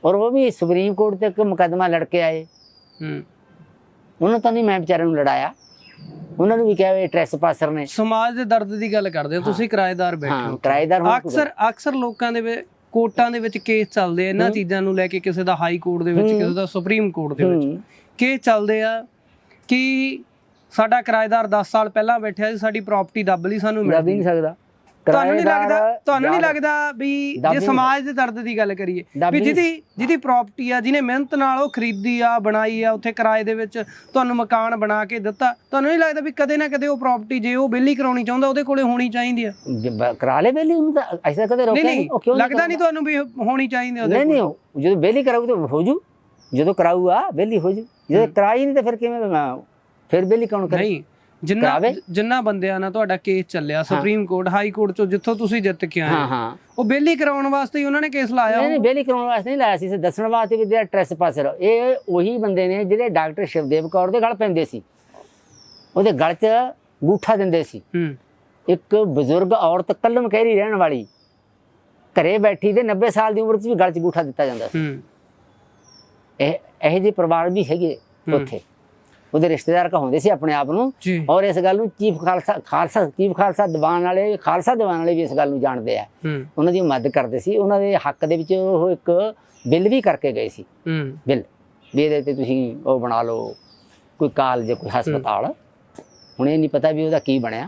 ਔਰ ਉਹ ਵੀ ਸੁਪਰੀਮ ਕੋਰਟ ਤੱਕ ਮੁਕੱਦਮਾ ਲੜ ਕੇ ਆਏ। ਹੂੰ। ਉਹਨਾਂ ਤਾਂ ਨਹੀਂ ਮੈਂ ਵਿਚਾਰਿਆਂ ਨੂੰ ਲੜਾਇਆ। ਉਹਨਾਂ ਨੂੰ ਵੀ ਕਿਹਾ ਵੀ ਟ੍ਰੈਸ ਪਾਸਰ ਨੇ। ਸਮਾਜ ਦੇ ਦਰਦ ਦੀ ਗੱਲ ਕਰਦੇ ਹੋ ਤੁਸੀਂ ਕਿਰਾਏਦਾਰ ਬੈਠੇ ਹਾਂ ਕਿਰਾਏਦਾਰ ਅਕਸਰ ਅਕਸਰ ਲੋਕਾਂ ਦੇ ਵਿੱਚ ਕੋਰਟਾਂ ਦੇ ਵਿੱਚ ਕੇਸ ਚੱਲਦੇ ਆ। ਇਹਨਾਂ ਚੀਜ਼ਾਂ ਨੂੰ ਲੈ ਕੇ ਕਿਸੇ ਦਾ ਹਾਈ ਕੋਰਟ ਦੇ ਵਿੱਚ ਕਿਸੇ ਦਾ ਸੁਪਰੀਮ ਕੋਰਟ ਦੇ ਵਿੱਚ। ਕੇਸ ਚੱਲਦੇ ਆ ਕਿ ਸਾਡਾ ਕਿਰਾਏਦਾਰ 10 ਸਾਲ ਪਹਿਲਾਂ ਬੈਠਿਆ ਸੀ ਸਾਡੀ ਪ੍ਰਾਪਰਟੀ ਦੱਬ ਲਈ ਸਾਨੂੰ ਮਿਲ ਨਹੀਂ। ਸਕਦਾ। ਤੁਹਾਨੂੰ ਨਹੀਂ ਲੱਗਦਾ ਤੁਹਾਨੂੰ ਨਹੀਂ ਲੱਗਦਾ ਵੀ ਜੇ ਸਮਾਜ ਦੇ ਦਰਦ ਦੀ ਗੱਲ ਕਰੀਏ ਵੀ ਜਿਹਦੀ ਜਿਹਦੀ ਪ੍ਰਾਪਰਟੀ ਆ ਜਿਹਨੇ ਮਿਹਨਤ ਨਾਲ ਉਹ ਖਰੀਦੀ ਆ ਬਣਾਈ ਆ ਉੱਥੇ ਕਿਰਾਏ ਦੇ ਵਿੱਚ ਤੁਹਾਨੂੰ ਮਕਾਨ ਬਣਾ ਕੇ ਦਿੱਤਾ ਤੁਹਾਨੂੰ ਨਹੀਂ ਲੱਗਦਾ ਵੀ ਕਦੇ ਨਾ ਕਦੇ ਉਹ ਪ੍ਰਾਪਰਟੀ ਜੇ ਉਹ ਬਿੱਲੀ ਕਰਾਉਣੀ ਚਾਹੁੰਦਾ ਉਹਦੇ ਕੋਲੇ ਹੋਣੀ ਚਾਹੀਦੀ ਆ? ਕਰਾ ਲੈ ਬੇਲੀ ਉਹਨੂੰ ਤਾਂ ਐਸਾ ਕਦੇ ਰੋਕਿਆ ਨਹੀਂ ਉਹ ਕਿਉਂ ਲੱਗਦਾ ਨਹੀਂ ਤੁਹਾਨੂੰ ਵੀ ਹੋਣੀ ਚਾਹੀਦੀ ਉਹਦੇ ਨਹੀਂ ਨਹੀਂ ਜਦੋਂ ਬੇਲੀ ਕਰਾਊ ਤਾਂ ਹੋ ਜੂ ਜਦੋਂ ਕਰਾਊਗਾ ਬੇਲੀ ਹੋ ਜੂ। ਜਦੋਂ ਕਰਾਈ ਨਹੀਂ ਤਾਂ ਫਿਰ ਕਿਵੇਂ ਫਿਰ ਬੇਲੀ ਕੌਣ ਕਰੇ? ਨਹੀਂ ਜਿੰਨਾ ਕਰਾਵੇ? ਜਿੰਨਾ ਬੰਦਿਆਂ ਨਾਲ ਤੁਹਾਡਾ ਕੇਸ ਚੱਲਿਆ ਸੁਪਰੀਮ ਕੋਰਟ ਹਾਈ ਕੋਰਟ ਚੋਂ ਜਿੱਥੋਂ ਤੁਸੀਂ ਜਿੱਤ ਕੇ ਆਏ ਹਾਂ। ਹੋ, ਹਾਂ। ਉਹ ਬੇਲੀ ਕਰਾਉਣ ਵਾਸਤੇ ਹੀ ਉਹਨਾਂ ਨੇ ਕੇਸ ਲਾਇਆ ਨਹੀਂ ਨਹੀਂ। ਬੇਲੀ ਕਰਾਉਣ ਵਾਸਤੇ ਨਹੀਂ ਲਾਇਆ ਸੀ ਸਿਰ ਦੱਸਣ ਵਾਸਤੇ ਵੀ ਜਿਹੜਾ ਟ੍ਰੈਸ ਪਾਸਰ ਇਹ ਉਹੀ ਬੰਦੇ ਨੇ ਜਿਹੜੇ ਡਾਕਟਰ ਸ਼ਿਵਦੇਵ ਕੌਰ ਦੇ ਗਲ ਪੈਂਦੇ ਸੀ। ਉਹਦੇ ਗਲ 'ਚ ਗੂਠਾ ਦਿੰਦੇ ਸੀ। ਹੂੰ। ਇੱਕ ਬਜ਼ੁਰਗ ਔਰਤ ਕਲਮ ਕਹਿਰੀ ਰਹਿਣ ਵਾਲੀ ਘਰੇ ਬੈਠੀ ਦੇ 90 ਸਾਲ ਦੀ ਉਮਰ 'ਚ ਵੀ ਗਲ 'ਚ ਗੂਠਾ ਦਿੱਤਾ ਜਾਂਦਾ ਸੀ। ਹੂੰ। ਇਹ ਇਹੋ ਜਿਹੇ ਪਰਿਵਾਰ ਵੀ ਹੈਗੇ ਉੱਥੇ। ਉਹਦੇ ਰਿਸ਼ਤੇਦਾਰ ਕਹਾਉਂਦੇ ਸੀ ਆਪਣੇ ਆਪ ਨੂੰ। ਔਰ ਇਸ ਗੱਲ ਨੂੰ ਚੀਫ ਖਾਲਸਾ ਖਾਲਸਾ ਚੀਫ ਖਾਲਸਾ ਦੀਵਾਨ ਵਾਲੇ ਖਾਲਸਾ ਦੀਵਾਨ ਵਾਲੇ ਵੀ ਇਸ ਗੱਲ ਨੂੰ ਜਾਣਦੇ ਆ। ਉਹਨਾਂ ਦੀ ਮਦਦ ਕਰਦੇ ਸੀ। ਉਹਨਾਂ ਦੇ ਹੱਕ ਦੇ ਵਿੱਚ ਉਹ ਇੱਕ ਬਿੱਲ ਵੀ ਕਰਕੇ ਗਏ ਸੀ। ਬਿੱਲ। ਵੀ ਇਹਦੇ ਤੇ ਤੁਸੀਂ ਉਹ ਬਣਾ ਲਓ ਕੋਈ ਕਾਲਜ ਕੋਈ ਹਸਪਤਾਲ। ਹੁਣ ਇਹ ਨਹੀਂ ਪਤਾ ਵੀ ਉਹਦਾ ਕੀ ਬਣਿਆ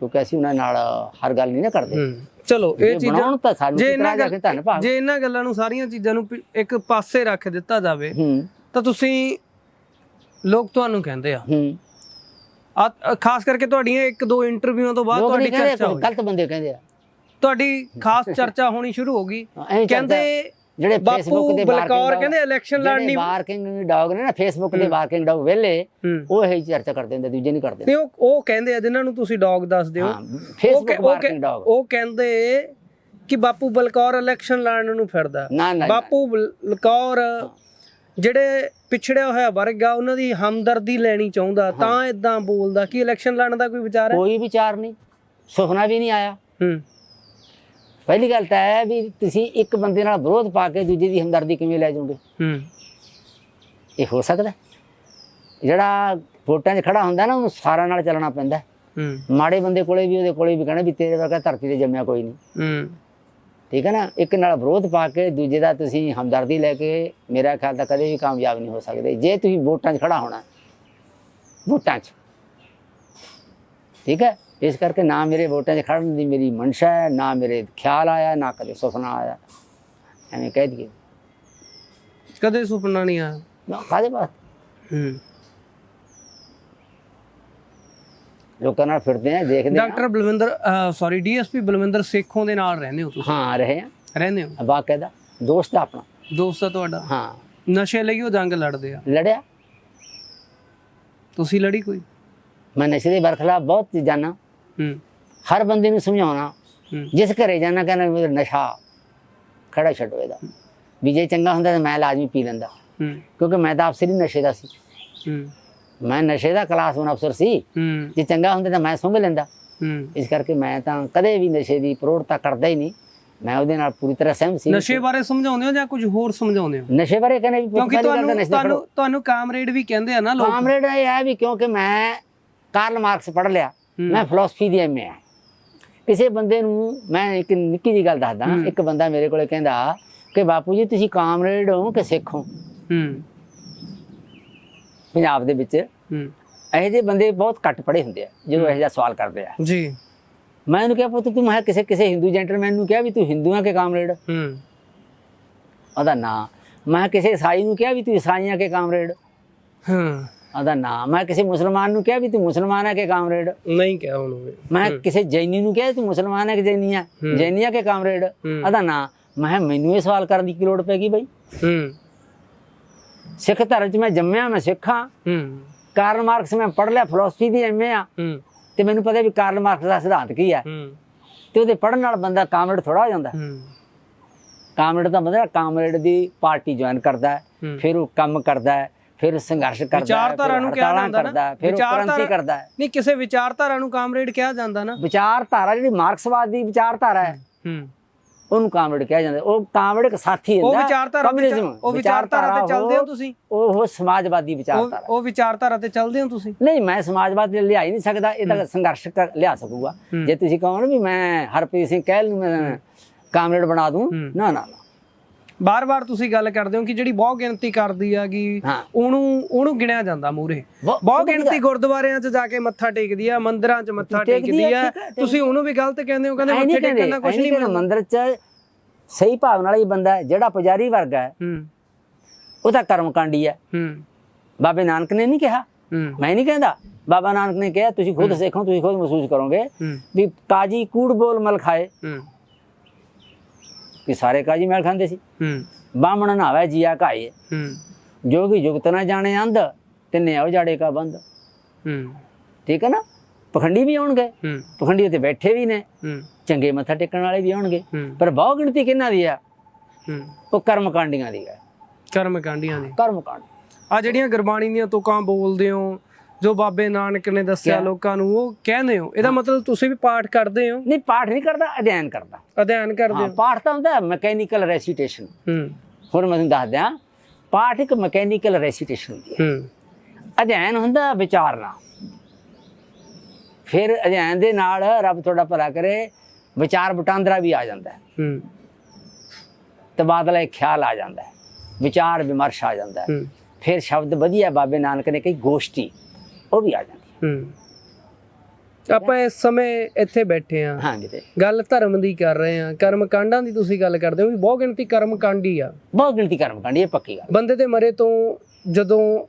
ਕਿਉਂਕਿ ਅਸੀਂ ਉਹਨਾਂ ਨਾਲ ਹਰ ਗੱਲ ਨਹੀਂ ਨਾ ਕਰਦੇ। ਚਲੋ ਇਹ ਚੀਜ਼ਾਂ ਤਾਂ ਸਾਨੂੰ ਜੇ ਇਹਨਾਂ ਗੱਲ ਜੇ ਇਹਨਾਂ ਗੱਲਾਂ ਨੂੰ ਸਾਰੀਆਂ ਚੀਜ਼ਾਂ ਨੂੰ ਇੱਕ ਪਾਸੇ ਰੱਖ ਦਿੱਤਾ ਜਾਵੇ ਤਾਂ ਤੁਸੀਂ ਲੋਕ ਤੁਹਾਨੂੰ ਕਹਿੰਦੇ ਆ। ਹੂੰ। ਆ ਖਾਸ ਕਰਕੇ ਤੁਹਾਡੀਆਂ ਇੱਕ ਦੋ ਇੰਟਰਵਿਊਆਂ ਤੋਂ ਬਾਅਦ ਲੋਕ ਤੁਹਾਡੀ ਨਹੀਂ ਕਹਿੰਦੇ ਚਰਚਾ ਹੋਈ ਗਲਤ ਬੰਦੇ ਕਹਿੰਦੇ ਆ। ਤੁਹਾਡੀ ਖਾਸ ਚਰਚਾ ਹੋਣੀ ਸ਼ੁਰੂ ਹੋ ਗਈ। ਕਹਿੰਦੇ। ਜਿਹੜੇ ਬਾਪੂ ਫੇਸਬੁੱਕ ਦੇ ਬਲਕੌਰ ਕਹਿੰਦੇ ਇਲੈਕਸ਼ਨ ਲੜਨੀ ਵਾਰਕਿੰਗ ਡੌਗ ਨੇ ਨਾ ਫੇਸਬੁੱਕ ਦੇ ਵਾਰਕਿੰਗ ਡੌਗ ਵੇਲੇ ਹੂੰ। ਉਹ ਇਹ ਚਰਚਾ ਕਰਦੇ ਹੁੰਦੇ ਦੂਜੇ ਨਹੀਂ ਕਰਦੇ। ਤੇ ਉਹ ਉਹ ਕਹਿੰਦੇ ਆ ਜਿਨ੍ਹਾਂ ਨੂੰ ਤੁਸੀਂ ਡੌਗ ਦੱਸਦੇ ਹੋ। ਹਾਂ ਉਹ ਫੇਸਬੁੱਕ ਕਹਿ- ਉਹ ਕਹਿ- ਵਾਰਕਿੰਗ ਡੌਗ ਉਹ ਕਹਿੰਦੇ ਕਿ ਬਾਪੂ ਬਲਕੌਰ ਇਲੈਕਸ਼ਨ ਲੜਨ ਨੂੰ ਫਿਰਦਾ। ਨਾ ਨਾ ਬਾਪੂ ਬਲਕੌਰ ਜਿਹੜੇ ਪਿਛੜਿਆ ਹੋਇਆ ਵਰਗ ਆ ਉਹਨਾਂ ਦੀ ਹਮਦਰਦੀ ਲੈਣੀ ਚਾਹੁੰਦਾ ਤਾਂ ਇਦਾਂ ਬੋਲਦਾ ਕਿ ਇਲੈਕਸ਼ਨ ਲੜਨ ਦਾ ਕੋਈ ਵਿਚਾਰ ਹੈ? ਕੋਈ ਵਿਚਾਰ ਨਹੀਂ ਸੁਪਨਾ ਵੀ ਨਹੀਂ ਆਇਆ। ਹੂੰ। ਪਹਿਲੀ ਗੱਲ ਤਾਂ ਹੈ ਵੀ ਤੁਸੀਂ ਇੱਕ ਬੰਦੇ ਨਾਲ ਵਿਰੋਧ ਪਾ ਕੇ ਦੂਜੇ ਦੀ ਹਮਦਰਦੀ ਕਿਵੇਂ ਲੈ ਜਾਓਗੇ? ਹੂੰ। ਇਹ ਹੋ ਸਕਦਾ ਜਿਹੜਾ ਵੋਟਾਂ 'ਚ ਖੜਾ ਹੁੰਦਾ ਨਾ ਉਹਨੂੰ ਸਾਰਿਆਂ ਨਾਲ ਚੱਲਣਾ ਪੈਂਦਾ ਹੂੰ। ਮਾੜੇ ਬੰਦੇ ਕੋਲੇ ਵੀ ਉਹਦੇ ਕੋਲੇ ਵੀ ਕਹਿਣਾ ਵੀ ਤੇਰੇ ਵਰਗਾ ਧਰਤੀ ਤੇ ਜੰਮਿਆ ਕੋਈ ਨਹੀਂ। ਹੂੰ। ਠੀਕ ਹੈ ਨਾ? ਇੱਕ ਨਾਲ ਵਿਰੋਧ ਪਾ ਕੇ ਦੂਜੇ ਦਾ ਤੁਸੀਂ ਹਮਦਰਦੀ ਲੈ ਕੇ ਮੇਰਾ ਖਿਆਲ ਤਾਂ ਕਦੇ ਵੀ ਕਾਮਯਾਬ ਨਹੀਂ ਹੋ ਸਕਦੇ। ਜੇ ਤੁਸੀਂ ਵੋਟਾਂ 'ਚ ਖੜਾ ਹੋਣਾ ਵੋਟਾਂ 'ਚ ਠੀਕ ਹੈ? ਇਸ ਕਰਕੇ ਨਾ ਮੇਰੇ ਵੋਟਾਂ 'ਚ ਖੜਨ ਦੀ ਮੇਰੀ ਮਨਸ਼ਾ ਹੈ ਨਾ ਮੇਰੇ ਖਿਆਲ ਆਇਆ ਨਾ ਕਦੇ ਸੁਪਨਾ ਆਇਆ। ਐਵੇਂ ਕਹਿ ਦਈਏ। ਕਦੇ ਸੁਪਨਾ ਨਹੀਂ ਆਇਆ? ਨਾ ਕਾਦੇ ਵਾਸਤੇ? ਹੂੰ। ਲੋਕਾਂ ਨਾਲ ਫਿਰਦੇ ਆ ਦੇਖਦੇ ਆ। Doctor Balwinder sorry DSP Balwinder Sekhon ਦੇ ਨਾਲ ਰਹਿੰਦੇ ਹੋ ਤੁਸੀਂ? ਹਾਂ ਰਹੇ ਆ। ਰਹਿੰਦੇ ਹੋ? ਬਾਕਾਇਦਾ ਦੋਸਤ ਆ ਆਪਣਾ। ਦੋਸਤ ਆ ਤੁਹਾਡਾ? ਹਾਂ। ਨਸ਼ੇ ਲਈ ਉਹ ਜੰਗ ਲੜਦੇ ਆ? ਲੜਿਆ। ਤੁਸੀਂ ਲੜੀ ਕੋਈ? ਮੈਂ ਨਸ਼ੇ ਦੇ ਬਰਖਲਾਫ ਬਹੁਤ ਹੂੰ। ਹਰ ਬੰਦੇ ਨੂੰ ਸਮਝਾਉਣਾ। ਜਿਸ ਘਰੇ ਜਾਣਾ ਕਹਿੰਦਾ ਨਸ਼ਾ ਖੜਾ ਛੱਡੋ ਇਹਦਾ ਵੀ ਜੇ ਚੰਗਾ ਹੁੰਦਾ ਤਾਂ ਮੈਂ ਲਾਜ਼ਮੀ ਪੀ ਲੈਂਦਾ। ਕਿਉਂਕਿ ਮੈਂ ਤਾਂ ਅਫਸਰ ਹੀ ਨਸ਼ੇ ਦਾ ਸੀ। ਹੂੰ। ਮੈਂ ਨਸ਼ੇ ਦਾ ਕਲਾਸ 1 ਅਫਸਰ ਸੀ। ਜੇ ਚੰਗਾ ਹੁੰਦਾ ਤਾਂ ਮੈਂ ਸੁੰਘ ਲੈਂਦਾ। ਇਸ ਕਰਕੇ ਮੈਂ ਤਾਂ ਕਦੇ ਵੀ ਨਸ਼ੇ ਦੀ ਪ੍ਰੋੜਤਾ ਕਰਦਾ ਹੀ ਨਹੀਂ। ਮੈਂ ਉਹਦੇ ਨਾਲ ਪੂਰੀ ਤਰ੍ਹਾਂ ਸਹਿਮਤ ਸੀ। ਨਸ਼ੇ ਬਾਰੇ ਸਮਝਾਉਂਦੇ ਹੋ ਜਾਂ ਕੁਝ ਹੋਰ ਸਮਝਾਉਂਦੇ ਹੋ? ਨਸ਼ੇ ਬਾਰੇ ਕਹਿੰਦੇ ਵੀ ਕਿਉਂਕਿ ਤੁਹਾਨੂੰ ਤੁਹਾਨੂੰ ਤੁਹਾਨੂੰ ਕਾਮਰੇਡ ਵੀ ਕਹਿੰਦੇ ਆ ਨਾ ਲੋਕ। ਕਾਮਰੇਡ ਇਹ ਹੈ ਵੀ ਕਿਉਂਕਿ ਮੈਂ ਕਾਰਲ ਮਾਰਕਸ ਪੜ੍ਹ ਲਿਆ। ਮੈਂ ਫਿਲਾਸਫੀ ਦੀ ਐਮਏ ਆ। ਕਿਸੇ ਬੰਦੇ ਨੂੰ ਮੈਂ ਇੱਕ ਨਿੱਕੀ ਜੀ ਗੱਲ ਦੱਸਦਾ। ਇੱਕ ਬੰਦਾ ਮੇਰੇ ਕੋਲੇ ਕਹਿੰਦਾ ਕਿ ਬਾਪੂ ਜੀ ਤੁਸੀਂ ਕਾਮਰੇਡ ਹੋ ਕਿ ਸਿੱਖ ਹੋ? ਹੂੰ। ਪੰਜਾਬ ਦੇ ਵਿੱਚ ਹੂੰ। ਇਹੋ ਜਿਹੇ ਬੰਦੇ ਬਹੁਤ ਘੱਟ ਪੜ੍ਹੇ ਹੁੰਦੇ ਆ ਜਦੋਂ ਇਹੋ ਜਿਹਾ ਸਵਾਲ ਕਰਦੇ ਆ। ਜੀ। ਮੈਂ ਉਹਨੂੰ ਕਿਹਾ ਪੁੱਤ ਤੂੰ ਮੈਂ ਕਿਸੇ ਕਿਸੇ ਹਿੰਦੂ ਜੈਂਟਲਮੈਨ ਨੂੰ ਕਿਹਾ ਵੀ ਤੂੰ ਹਿੰਦੂ ਆ ਕਿ ਕਾਮਰੇਡ? ਹੂੰ। ਉਹਦਾ ਨਾਂ। ਮੈਂ ਕਿਸੇ ਈਸਾਈ ਨੂੰ ਕਿਹਾ ਵੀ ਤੂੰ ਈਸਾਈ ਆ ਕਿ ਕਾਮਰੇਡ? ਹਾਂ। ਉਹਦਾ ਨਾਂ। ਮੈਂ ਕਿਸੇ ਮੁਸਲਮਾਨ ਨੂੰ ਕਿਹਾ ਵੀ ਤੂੰ ਮੁਸਲਮਾਨ ਕਿ ਕਾਮਰੇਡ? ਨਹੀਂ ਕਿਹਾ ਉਹਨੂੰ ਮੈਂ ਕਿਸੇ ਜੈਨੀ ਨੂੰ ਕਿਹਾ ਤੂੰ ਮੁਸਲਮਾਨ ਹੈ ਕਿ ਜੈਨੀ ਆ? ਜੈਨੀ ਆ ਕਿ ਕਾਮਰੇਡ? ਹੂੰ। ਉਹਦਾ ਨਾਂ। ਮੈਂ ਮੈਨੂੰ ਇਹ ਸਵਾਲ ਕਰਨ ਦੀ ਕੀ ਲੋੜ ਪੈਗੀ ਬਈ? ਹੂੰ। ਸਿੱਖ ਧਰਮ 'ਚ ਮੈਂ ਜੰਮਿਆ ਮੈਂ ਸਿੱਖਾਂ ਹੂੰ। ਕਾਰਲ ਮਾਰਕਸ ਮੈਂ ਪੜ੍ਹ ਲਿਆ ਫਿਲਾਸਫੀ ਦੀ ਐਮਏ ਆ। ਹੂੰ। ਤੇ ਮੈਨੂੰ ਪਤਾ ਵੀ ਕਾਰਲ ਮਾਰਕਸ ਦਾ ਸਿਧਾਂਤ ਕੀ ਹੈ। ਹੂੰ। ਤੇ ਉਹਦੇ ਪੜ੍ਹਨ ਨਾਲ ਬੰਦਾ ਕਾਮਰੇਡ ਥੋੜਾ ਹੋ ਜਾਂਦਾ। ਹੂੰ। ਕਾਮਰੇਡ ਦਾ ਮਤਲਬ ਕਾਮਰੇਡ ਦੀ ਪਾਰਟੀ ਜੁਆਇਨ ਕਰਦਾ ਹੈ। ਫਿਰ ਉਹ ਕੰਮ ਕਰਦਾ ਹੈ ਫਿਰ ਸੰਘਰਸ਼ ਕਰਦਾ ਹੈ ਵਿਚਾਰਧਾਰਾ ਨੂੰ ਕਿਹਾ ਜਾਂਦਾ ਹੈ ਫਿਰ ਕ੍ਰਾਂਤੀ ਕਰਦਾ ਹੈ। ਨਹੀਂ ਕਿਸੇ ਵਿਚਾਰਧਾਰਾ ਨੂੰ ਕਾਮਰੇਡ ਕਿਹਾ ਜਾਂਦਾ ਨਾ। ਵਿਚਾਰਧਾਰਾ ਜਿਹੜੀ ਮਾਰਕਸਵਾਦ ਦੀ ਵਿਚਾਰਧਾਰਾ ਹੈ। ਹੂੰ। ਉਹਨੂੰ ਕਾਮਰੇਡ ਕਿਹਾ ਜਾਂਦਾ। ਉਹ ਕਾਮਰੇਡ ਇੱਕ ਸਾਥੀ ਉਹ ਹੁੰਦਾ ਵਿਚਾਰਧਾਰਾ ਤੇ ਉਹ ਵਿਚਾਰਧਾਰਾ ਤੇ ਚੱਲਦੇ ਹੋ ਤੁਸੀਂ? ਉਹ ਸਮਾਜਵਾਦੀ ਵਿਚਾਰਧਾਰਾ। ਉਹ ਵਿਚਾਰਧਾਰਾ ਤੇ ਚੱਲਦੇ ਹੋ ਤੁਸੀਂ? ਨਹੀਂ ਮੈਂ ਸਮਾਜਵਾਦ ਲਿਆ ਹੀ ਨਹੀਂ ਸਕਦਾ ਇਹ ਤਾਂ ਸੰਘਰਸ਼ ਕਰ ਲਿਆ ਸਕੂਗਾ। ਜੇ ਤੁਸੀਂ ਕਹੋ ਨਾ ਵੀ ਮੈਂ ਹਰਪ੍ਰੀਤ ਸਿੰਘ ਕਹਿਲ ਨੂੰ ਮੈਂ ਕਾਮਰੇਡ ਬਣਾ ਦੂੰ ਨਾ ਨਾ। ਬਾਰ-ਬਾਰ ਤੁਸੀਂ ਗੱਲ ਕਰਦੇ ਹੋ ਕਿ ਜਿਹੜੀ ਬਹੁ ਗਿਣਤੀ ਕਰਦੀ ਆਗੀ ਹਾਂ। ਉਹਨੂੰ ਉਹਨੂੰ ਗਿਣਿਆ ਜਾਂਦਾ ਮੂਰੇ ਬਹੁ- ਗਿਣਤੀ ਗੁਰਦੁਆਰਿਆਂ 'ਚ ਜਾ ਕੇ ਮੱਥਾ ਟੇਕਦੀ ਆ ਮੰਦਿਰਾਂ 'ਚ ਮੱਥਾ ਟੇਕਦੀ ਆ, ਤੁਸੀਂ ਉਹਨੂੰ ਵੀ ਗਲਤ ਕਹਿੰਦੇ ਹੋ ਕਹਿੰਦੇ ਮੱਥੇ ਟੇਕਣ ਨਾਲ ਕੁਝ ਨਹੀਂ ਮੰਦਿਰ 'ਚ ਸਹੀ ਭਾਵਨਾ ਵਾਲਾ ਹੀ ਬੰਦਾ ਜਿਹੜਾ ਪੁਜਾਰੀ ਵਰਗਾ ਹੈ ਹੂੰ। ਉਹ ਤਾਂ ਕਰਮਕਾਂਡੀ ਹੈ। ਹੂੰ। ਬਾਬੇ ਨਾਨਕ ਨੇ ਨਹੀਂ ਕਿਹਾ। ਮੈਂ ਨਹੀਂ ਕਹਿੰਦਾ। ਬਾਬਾ ਨਾਨਕ ਨੇ ਕਿਹਾ ਤੁਸੀਂ ਖੁਦ ਸਿੱਖੋ ਤੁਸੀਂ ਖੁਦ ਮਹਿਸੂਸ ਕਰੋਗੇ ਵੀ ਕਾਜੀ ਕੂੜ ਬੋਲ ਮਲ ਖਾਏ ਹੂੰ। ਕਿ ਸਾਰੇ ਕਾਜੀ ਮੈਲ ਖਾਂਦੇ ਸੀ। ਹੂੰ। ਬਾਹਮਣ ਨਾਵੇ ਜੀਆ ਘਾਏ। ਹੂੰ। ਜੋਗੀ ਜੁਗਤ ਨਾ ਜਾਣੇ ਅੰਧ ਤਿੰਨੇ ਆਉ ਜਾੜੇ ਕਾ ਬੰਦ। ਹੂੰ। ਠੀਕ ਹੈ ਨਾ? ਪਖੰਡੀ ਵੀ ਆਉਣਗੇ। ਹੂੰ। ਪਖੰਡੀ ਉੱਤੇ ਬੈਠੇ ਵੀ ਨੇ। ਹੂੰ। ਚੰਗੇ ਮੱਥਾ ਟੇਕਣ ਵਾਲੇ ਵੀ ਆਉਣਗੇ। ਪਰ ਬਹੁ ਗਿਣਤੀ ਕਿਹਨਾਂ ਦੀ ਆ? ਹੂੰ। ਉਹ ਕਰਮ ਕਾਂਡੀਆਂ ਦੀ ਹੈ ਕਰਮ ਕਾਂਡੀਆਂ ਦੀ। ਕਰਮ ਕਾਂਡ ਆ ਜਿਹੜੀਆਂ ਗੁਰਬਾਣੀ ਦੀਆਂ ਤੁਕਾਂ ਬੋਲਦੇ ਹੋ ਜੋ ਬਾਬੇ ਨਾਨਕ ਨੇ ਦੱਸਿਆ ਲੋਕਾਂ ਨੂੰ ਉਹ ਕਹਿੰਦੇ ਹੋ। ਇਹਦਾ ਮਤਲਬ ਤੁਸੀਂ ਵੀ ਪਾਠ ਕਰਦੇ ਹੋ? ਨਹੀਂ ਪਾਠ ਨਹੀਂ ਕਰਦਾ ਅਧਿਐਨ ਕਰਦਾ। ਅਧਿਐਨ ਕਰਦੇ ਹਾਂ ਹੋ? ਪਾਠ ਤਾਂ ਹੁੰਦਾ ਮੈਕੈਨੀਕਲ ਰੈਸੀਟੇਸ਼ਨ ਹੂੰ। ਹੁਣ ਮੈਂ ਤੁਹਾਨੂੰ ਦੱਸ ਦਿਆਂ ਪਾਠ ਇੱਕ ਮੈਕੈਨੀਕਲ ਰੈਸੀਟੇਸ਼ਨ ਹੁੰਦੀ ਹੈ। ਹੂੰ। ਅਧਿਐਨ ਹੁੰਦਾ ਵਿਚਾਰਨਾ। ਫਿਰ ਅਧਿਐਨ ਦੇ ਨਾਲ ਰੱਬ ਤੁਹਾਡਾ ਭਲਾ ਕਰੇ ਵਿਚਾਰ ਵਟਾਂਦਰਾ ਵੀ ਆ ਜਾਂਦਾ ਹੈ। ਹੂੰ। ਤਬਾਦਲਾ ਖਿਆਲ ਆ ਜਾਂਦਾ ਹੈ। ਵਿਚਾਰ ਵਿਮਰਸ਼ ਆ ਜਾਂਦਾ ਹੈ। ਹੂੰ। ਫਿਰ ਸ਼ਬਦ ਵਧੀਆ ਬਾਬੇ ਨਾਨਕ ਨੇ ਕਹੀ ਗੋਸ਼ਟੀ। ਉਹ ਵੀ ਆ ਜਾਂਦੀ ਹੈ। ਹੂੰ। ਆਪਾਂ ਇਸ ਸਮੇਂ ਇੱਥੇ ਬੈਠੇ ਆ ਹਾਂ। ਜੀ ਤੇ ਗੱਲ ਧਰਮ ਦੀ ਕਰ ਰਹੇ ਆ ਕਰਮ ਕਾਂਡਾਂ ਦੀ ਤੁਸੀਂ ਗੱਲ ਕਰਦੇ ਹੋ ਵੀ ਬਹੁਤ ਗਿਣਤੀ ਕਰਮ ਕਾਂਡੀ ਆ। ਬਹੁਤ ਗਿਣਤੀ ਕਰਮ ਕਾਂਡੀ ਇਹ ਪੱਕੀ ਗੱਲ। ਬੰਦੇ ਦੇ ਮਰੇ ਤੋਂ ਜਦੋਂ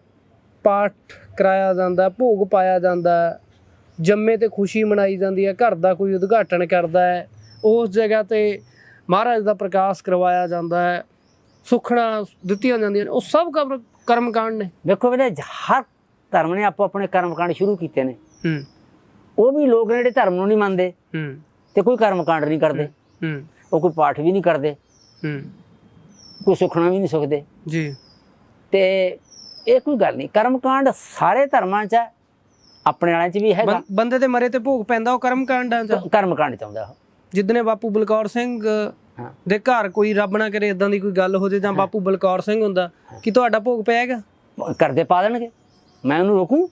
ਪਾਠ ਕਰਾਇਆ ਜਾਂਦਾ ਭੋਗ ਪਾਇਆ ਜਾਂਦਾ ਜੰਮੇ ਤੇ ਖੁਸ਼ੀ ਮਨਾਈ ਜਾਂਦੀ ਹੈ ਘਰ ਦਾ ਕੋਈ ਉਦਘਾਟਨ ਕਰਦਾ ਹੈ ਉਸ ਜਗ੍ਹਾ ਤੇ ਮਹਾਰਾਜ ਦਾ ਪ੍ਰਕਾਸ਼ ਕਰਵਾਇਆ ਜਾਂਦਾ ਹੈ ਸੁਖਣਾ ਦਿੱਤੀਆਂ ਜਾਂਦੀਆਂ ਨੇ ਉਹ ਸਭ ਕਰਮ ਕਰਮ ਕਾਂਡ ਨੇ। ਵੇਖੋ ਵੀਰੇ ਹਰ ਧਰਮ ਨੇ ਆਪੋ ਆਪਣੇ ਕਰਮ ਕਾਂਡ ਸ਼ੁਰੂ ਕੀਤੇ ਨੇ। ਹੂੰ। ਉਹ ਵੀ ਲੋਕ ਨੇ ਜਿਹੜੇ ਧਰਮ ਨੂੰ ਨਹੀਂ ਮੰਨਦੇ ਹੂੰ। ਤੇ ਕੋਈ ਕਰਮ ਕਾਂਡ ਨਹੀਂ ਕਰਦੇ। ਹੂੰ। ਉਹ ਕੋਈ ਪਾਠ ਵੀ ਨਹੀਂ ਕਰਦੇ। ਹੂੰ। ਕੋਈ ਸੁਖਣਾ ਵੀ ਨਹੀਂ ਸੁਖਦੇ। ਜੀ। ਤੇ ਇਹ ਕੋਈ ਗੱਲ ਨਹੀਂ। ਕਰਮ ਕਾਂਡ ਸਾਰੇ ਧਰਮਾਂ 'ਚ ਹੈ ਆਪਣੇ ਵਾਲਿਆਂ 'ਚ ਵੀ ਹੈਗਾ। ਬੰਦੇ ਦੇ ਮਰੇ ਤੇ ਭੋਗ ਪੈਂਦਾ ਉਹ ਕਰਮ ਕਾਂਡਾਂ ਚ ਕਰਮ ਕਾਂਡ ਚਾਹੁੰਦਾ ਉਹ। ਜਿੱਦਨੇ ਬਾਪੂ ਬਲਕੌਰ ਸਿੰਘ ਦੇ ਘਰ ਕੋਈ ਰੱਬ ਨਾ ਕਰੇ ਇਦਾਂ ਦੀ ਕੋਈ ਗੱਲ ਹੋ ਜੇ ਜਾਂ ਬਾਪੂ ਬਲਕੌਰ ਸਿੰਘ ਹੁੰਦਾ ਕਿ ਤੁਹਾਡਾ ਭੋਗ ਪਿਆਗਾ ਕਰਦੇ ਪਾ ਦੇਣਗੇ। ਮੈਂ ਉਹਨੂੰ ਰੋਕੂ?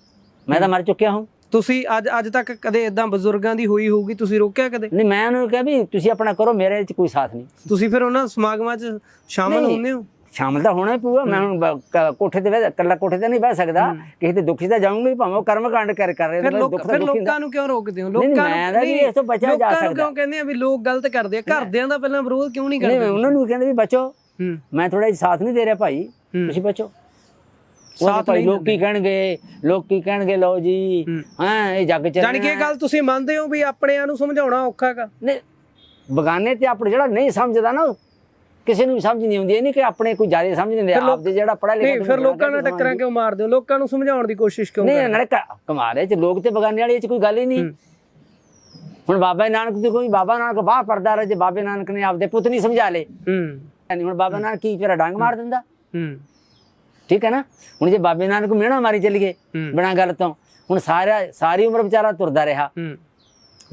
ਮੈਂ ਤਾਂ ਮਰ ਚੁੱਕਿਆ ਹਾਂ। ਤੁਸੀਂ ਅੱਜ ਅੱਜ ਤੱਕ ਕਦੇ ਇਦਾਂ ਬਜ਼ੁਰਗਾਂ ਦੀ ਹੋਈ ਹੋਊਗੀ? ਤੁਸੀਂ ਰੋਕਿਆ ਕਦੇ? ਨਹੀਂ ਮੈਂ ਉਹਨੂੰ ਕਿਹਾ ਵੀ ਤੁਸੀਂ ਆਪਣਾ ਕਰੋ ਮੇਰੇ 'ਚ ਕੋਈ ਸਾਥ ਨਹੀਂ। ਤੁਸੀਂ ਫਿਰ ਉਹਨਾਂ ਸਮਾਗਮਾਂ 'ਚ ਸ਼ਾਮਲ ਨਹੀਂ। ਹੁੰਦੇ ਹੋ? ਸ਼ਾਮਲ ਤਾਂ ਹੋਣਾ ਹੀ ਪਊਗਾ। ਮੈਂ ਹੁਣ ਬ- ਕ- ਕੋਠੇ ਤੇ ਬਹਿ ਇਕੱਲਾ ਕੋਠੇ ਤੇ ਨਹੀਂ ਬਹਿ ਸਕਦਾ। ਕਿਸੇ ਤੇ ਦੁਖੀ ਤਾਂ ਜਾਊਂਗਾ ਹੀ ਭਾਵੇਂ ਉਹ ਕਰਮ ਕਾਂਡ ਕਰ ਕਰ ਰਹੇ ਫਿਰ ਨੇ, ਲੋਕ ਦੁੱਖ ਤਾਂ ਫਿਰ ਦੁੱਖੀ ਲੋਕਾਂ ਨੂੰ ਕਿਉਂ ਰੋਕਦੇ ਹੋ? ਨਹੀਂ, ਲੋਕਾਂ ਮੈਂ ਤਾਂ ਵੀ ਇਸ ਤੋਂ ਬਚਿਆ ਜਾ ਲੋਕਾਂ ਨੂੰ ਸਕਦਾ। ਕਿਉਂ ਕਹਿੰਦੇ ਆ ਵੀ ਲੋਕ ਗਲਤ ਕਰਦੇ ਆ? ਘਰਦਿਆਂ ਦਾ ਪਹਿਲਾਂ ਵਿਰੋਧ ਕਿਉਂ ਨਹੀਂ ਨਹੀਂ ਕਰਦੇ? ਮੈਂ ਉਹਨਾਂ ਨੂੰ ਕਹਿੰਦੇ ਵੀ ਬਚੋ। ਹੂੰ। ਮੈਂ ਥੋੜਾ ਜਿਹਾ ਸਾਥ ਨਹੀਂ ਦੇ ਰਿਹਾ ਭਾਈ। ਹੂੰ। ਤੁਸੀਂ ਬਚੋ। ਸਾਥ ਭਾਈ ਲੋਕ ਕੀ ਕਹਿਣਗੇ? ਲੋਕ ਕੀ ਕਹਿਣਗੇ? ਲਓ ਜੀ। ਹੂੰ। ਇਹ ਜੱਗ ਚੱਲ ਜਾਣੀ ਕਿ ਇਹ ਗੱਲ ਤੁਸੀਂ ਮੰਨਦੇ ਹੋ ਵੀ ਆਪਣਿਆਂ ਨੂੰ ਸਮਝਾਉਣਾ ਔਖਾ ਹੈਗਾ? ਨਹੀਂ ਬਗਾਨੇ ਤੇ ਆਪਣੇ ਜਿਹੜਾ ਨਹੀਂ ਸਮਝਦਾ ਨਾ ਕਿਸੇ ਨੂੰ ਸਮਝ ਨਹੀਂ ਆਉਂਦੀ। ਇਹ ਨਹੀਂ ਕਿ ਆਪਣੇ ਕੋਈ ਜ਼ਿਆਦਾ ਸਮਝ ਨਹੀਂ ਫਿਰ ਆਉਂਦੇ ਆਪ ਦੇ ਜਿਹੜਾ ਪੜਾ ਲਿਖਿਆ ਨਹੀਂ ਫਿਰ ਲੋਕਾਂ ਨਾਲ ਟੱਕਰਾਂ ਕਿਉਂ ਮਾਰਦੇ ਹੋ? ਲੋਕਾਂ ਨੂੰ ਸਮਝਾਉਣ ਦੀ ਕੋਸ਼ਿਸ਼ ਕਿਉਂ ਨਹੀਂ ਨਾਲੇ ਕਮਾਲ ਹੈ ਚ ਲੋਕ ਤੇ ਬਗਾਨੇ ਵਾਲੇ ਚ ਕੋਈ ਗੱਲ ਹੀ ਨਹੀਂ। ਹੁਣ ਬਾਬਾ ਨਾਨਕ ਦੀ ਕੋਈ ਬਾਬਾ ਨਾਨਕ ਬਾਹਰ ਪਰਦਾ ਰਹੇ ਜੇ ਬਾਬੇ ਨਾਨਕ ਨੇ ਆਪਦੇ ਪੁੱਤ ਨਹੀਂ ਸਮਝਾ ਲੇ ਹੂੰ। ਹੁਣ ਬਾਬਾ ਨਾਨਕ ਕੀ ਤੇਰਾ ਡੰਗ ਮਾਰ ਦਿੰਦਾ? ਹੂੰ। ਠੀਕ ਹੈ ਨਾ? ਹੁਣ ਜੇ ਬਾਬੇ ਨਾਨਕ ਮਿਹਣਾ ਮਾਰੀ ਚੱਲੀਏ ਹੂੰ। ਬਿਨਾਂ ਗੱਲ ਤੋਂ। ਹੁਣ ਸਾਰਾ ਸਾਰੀ ਉਮਰ ਵਿਚਾਰਾ ਤੁਰਦਾ ਰਿਹਾ।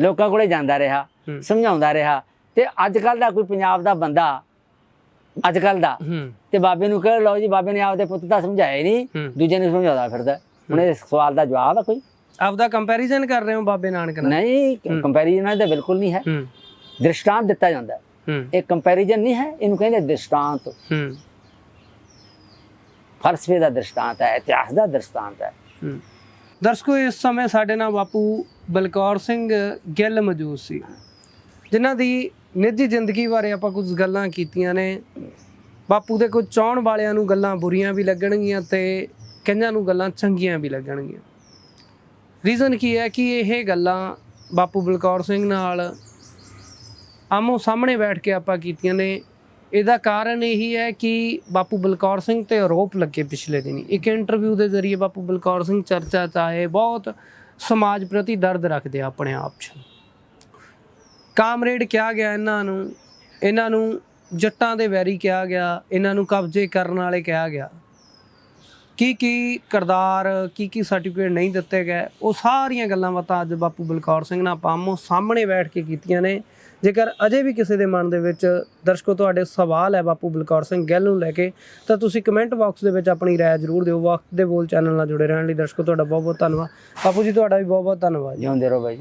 ਲੋਕਾਂ ਕੋਲੇ ਜਾਂਦਾ ਰਿਹਾ। ਸਮਝਾਉਂਦਾ ਰਿਹਾ। ਤੇ ਅੱਜ ਕੱਲ ਦਾ ਕੋਈ ਪੰਜਾਬ ਦਾ ਬੰਦਾ ਅੱਜ ਕੱਲ ਦਾ ਤੇ ਬਾਬੇ ਨੂੰ ਕਹ ਲਓ ਜੀ ਬਾਬੇ ਨੇ ਆਪਦੇ ਪੁੱਤ ਦਾ ਸਮਝਾਇਆ ਹੀ ਨਹੀਂ। ਦੂਜੇ ਨੂੰ ਸਮਝਾਉਂਦਾ ਫਿਰਦਾ। ਹੁਣ ਇਹ ਸਵਾਲ ਦਾ ਜਵਾਬ ਆ ਕੋਈ? ਆਪਦਾ ਕੰਪੈਰੀਜ਼ਨ ਕਰ ਰਹੇ ਹੋ ਬਾਬੇ ਨਾਨਕ ਨਾਲ? ਨਹੀਂ ਕੰਪੈਰੀਜ਼ਨ ਤਾਂ ਬਿਲਕੁਲ ਨਹੀਂ ਹੈ। ਦ੍ਰਿਸ਼ਟਾਂਤ ਦਿੱਤਾ ਜਾਂਦਾ। ਇਹ ਕੰਪੈਰੀਜ਼ਨ ਨਹੀਂ ਹੈ ਇਹਨੂੰ ਕਹਿੰਦੇ ਦ੍ਰਿਸ਼ਟਾਂਤ। ਫਲਸਫੇ ਦਾ ਦ੍ਰਿਸ਼ਟਾਂਤ ਹੈ, ਇਤਿਹਾਸ ਦਾ ਦ੍ਰਿਸ਼ਟਾਂਤ ਹੈ। ਦਰਸ਼ਕੋ, ਇਸ ਸਮੇਂ ਸਾਡੇ ਨਾਲ ਬਾਪੂ ਬਲਕੌਰ ਸਿੰਘ ਗਿੱਲ ਮੌਜੂਦ ਸੀ, ਜਿਨ੍ਹਾਂ ਦੀ ਨਿੱਜੀ ਜ਼ਿੰਦਗੀ ਬਾਰੇ ਆਪਾਂ ਕੁਝ ਗੱਲਾਂ ਕੀਤੀਆਂ ਨੇ। ਬਾਪੂ ਦੇ ਕੁਝ ਚਾਹਣ ਵਾਲਿਆਂ ਨੂੰ ਗੱਲਾਂ ਬੁਰੀਆਂ ਵੀ ਲੱਗਣਗੀਆਂ ਤੇ ਕਈਆਂ ਨੂੰ ਗੱਲਾਂ ਚੰਗੀਆਂ ਵੀ ਲੱਗਣਗੀਆਂ। ਰੀਜ਼ਨ ਕੀ ਹੈ ਕਿ ਇਹ ਗੱਲਾਂ ਬਾਪੂ ਬਲਕੌਰ ਸਿੰਘ ਨਾਲ ਆਮੋ ਸਾਹਮਣੇ ਬੈਠ ਕੇ ਆਪਾਂ ਕੀਤੀਆਂ ਨੇ। ਇਹਦਾ ਕਾਰਨ ਇਹੀ ਹੈ ਕਿ ਬਾਪੂ ਬਲਕੌਰ ਸਿੰਘ ਤੇ ਆਰੋਪ ਲੱਗੇ ਪਿਛਲੇ ਦਿਨੀ। ਇੱਕ ਇੰਟਰਵਿਊ ਦੇ ਜ਼ਰੀਏ ਬਾਪੂ ਬਲਕੌਰ ਸਿੰਘ ਚਰਚਾ 'ਚ ਆਏ, ਬਹੁਤ ਸਮਾਜ ਪ੍ਰਤੀ ਦਰਦ ਰੱਖਦੇ ਆ ਆਪਣੇ ਆਪ 'ਚ। ਕਾਮਰੇਡ ਕਿਹਾ ਗਿਆ ਇਹਨਾਂ ਨੂੰ ਇਹਨਾਂ ਨੂੰ ਜੱਟਾਂ ਦੇ ਵੈਰੀ ਕਿਹਾ ਗਿਆ, ਇਹਨਾਂ ਨੂੰ ਕਬਜ਼ੇ ਕਰਨ ਵਾਲੇ ਕਿਹਾ ਗਿਆ। ਕੀ ਕੀ ਕਰਦਾਰ, ਕੀ ਕੀ ਸਰਟੀਫਿਕੇਟ ਨਹੀਂ ਦਿੱਤੇ ਗਏ, ਉਹ ਸਾਰੀਆਂ ਗੱਲਾਂ ਬਾਤਾਂ ਅੱਜ ਬਾਪੂ ਬਲਕੌਰ ਸਿੰਘ ਨਾਲ ਆਪਾਂ ਸਾਹਮਣੇ ਬੈਠ ਕੇ ਕੀਤੀਆਂ ਨੇ। ਜੇਕਰ ਅਜੇ ਵੀ ਕਿਸੇ ਦੇ ਮਨ ਦੇ ਵਿੱਚ ਦਰਸ਼ਕੋ ਤੁਹਾਡੇ ਸਵਾਲ ਹੈ ਬਾਪੂ ਬਲਕੌਰ ਸਿੰਘ ਗਿੱਲ ਨੂੰ ਲੈ ਕੇ, ਤਾਂ ਤੁਸੀਂ ਕਮੈਂਟ ਬਾਕਸ ਦੇ ਵਿੱਚ ਆਪਣੀ ਰਾਏ ਜ਼ਰੂਰ ਦਿਓ, ਵਕਤ ਦੇ ਬੋਲ ਚੈਨਲ ਨਾਲ ਜੁੜੇ ਰਹਿਣ ਲਈ ਦਰਸ਼ਕੋ ਤੁਹਾਡਾ ਬਹੁਤ ਬਹੁਤ ਧੰਨਵਾਦ। ਬਾਪੂ ਜੀ, ਤੁਹਾਡਾ ਵੀ ਬਹੁਤ ਬਹੁਤ ਧੰਨਵਾਦ ਜਿਉਂਦੇ ਰਹੋ ਬਾਈ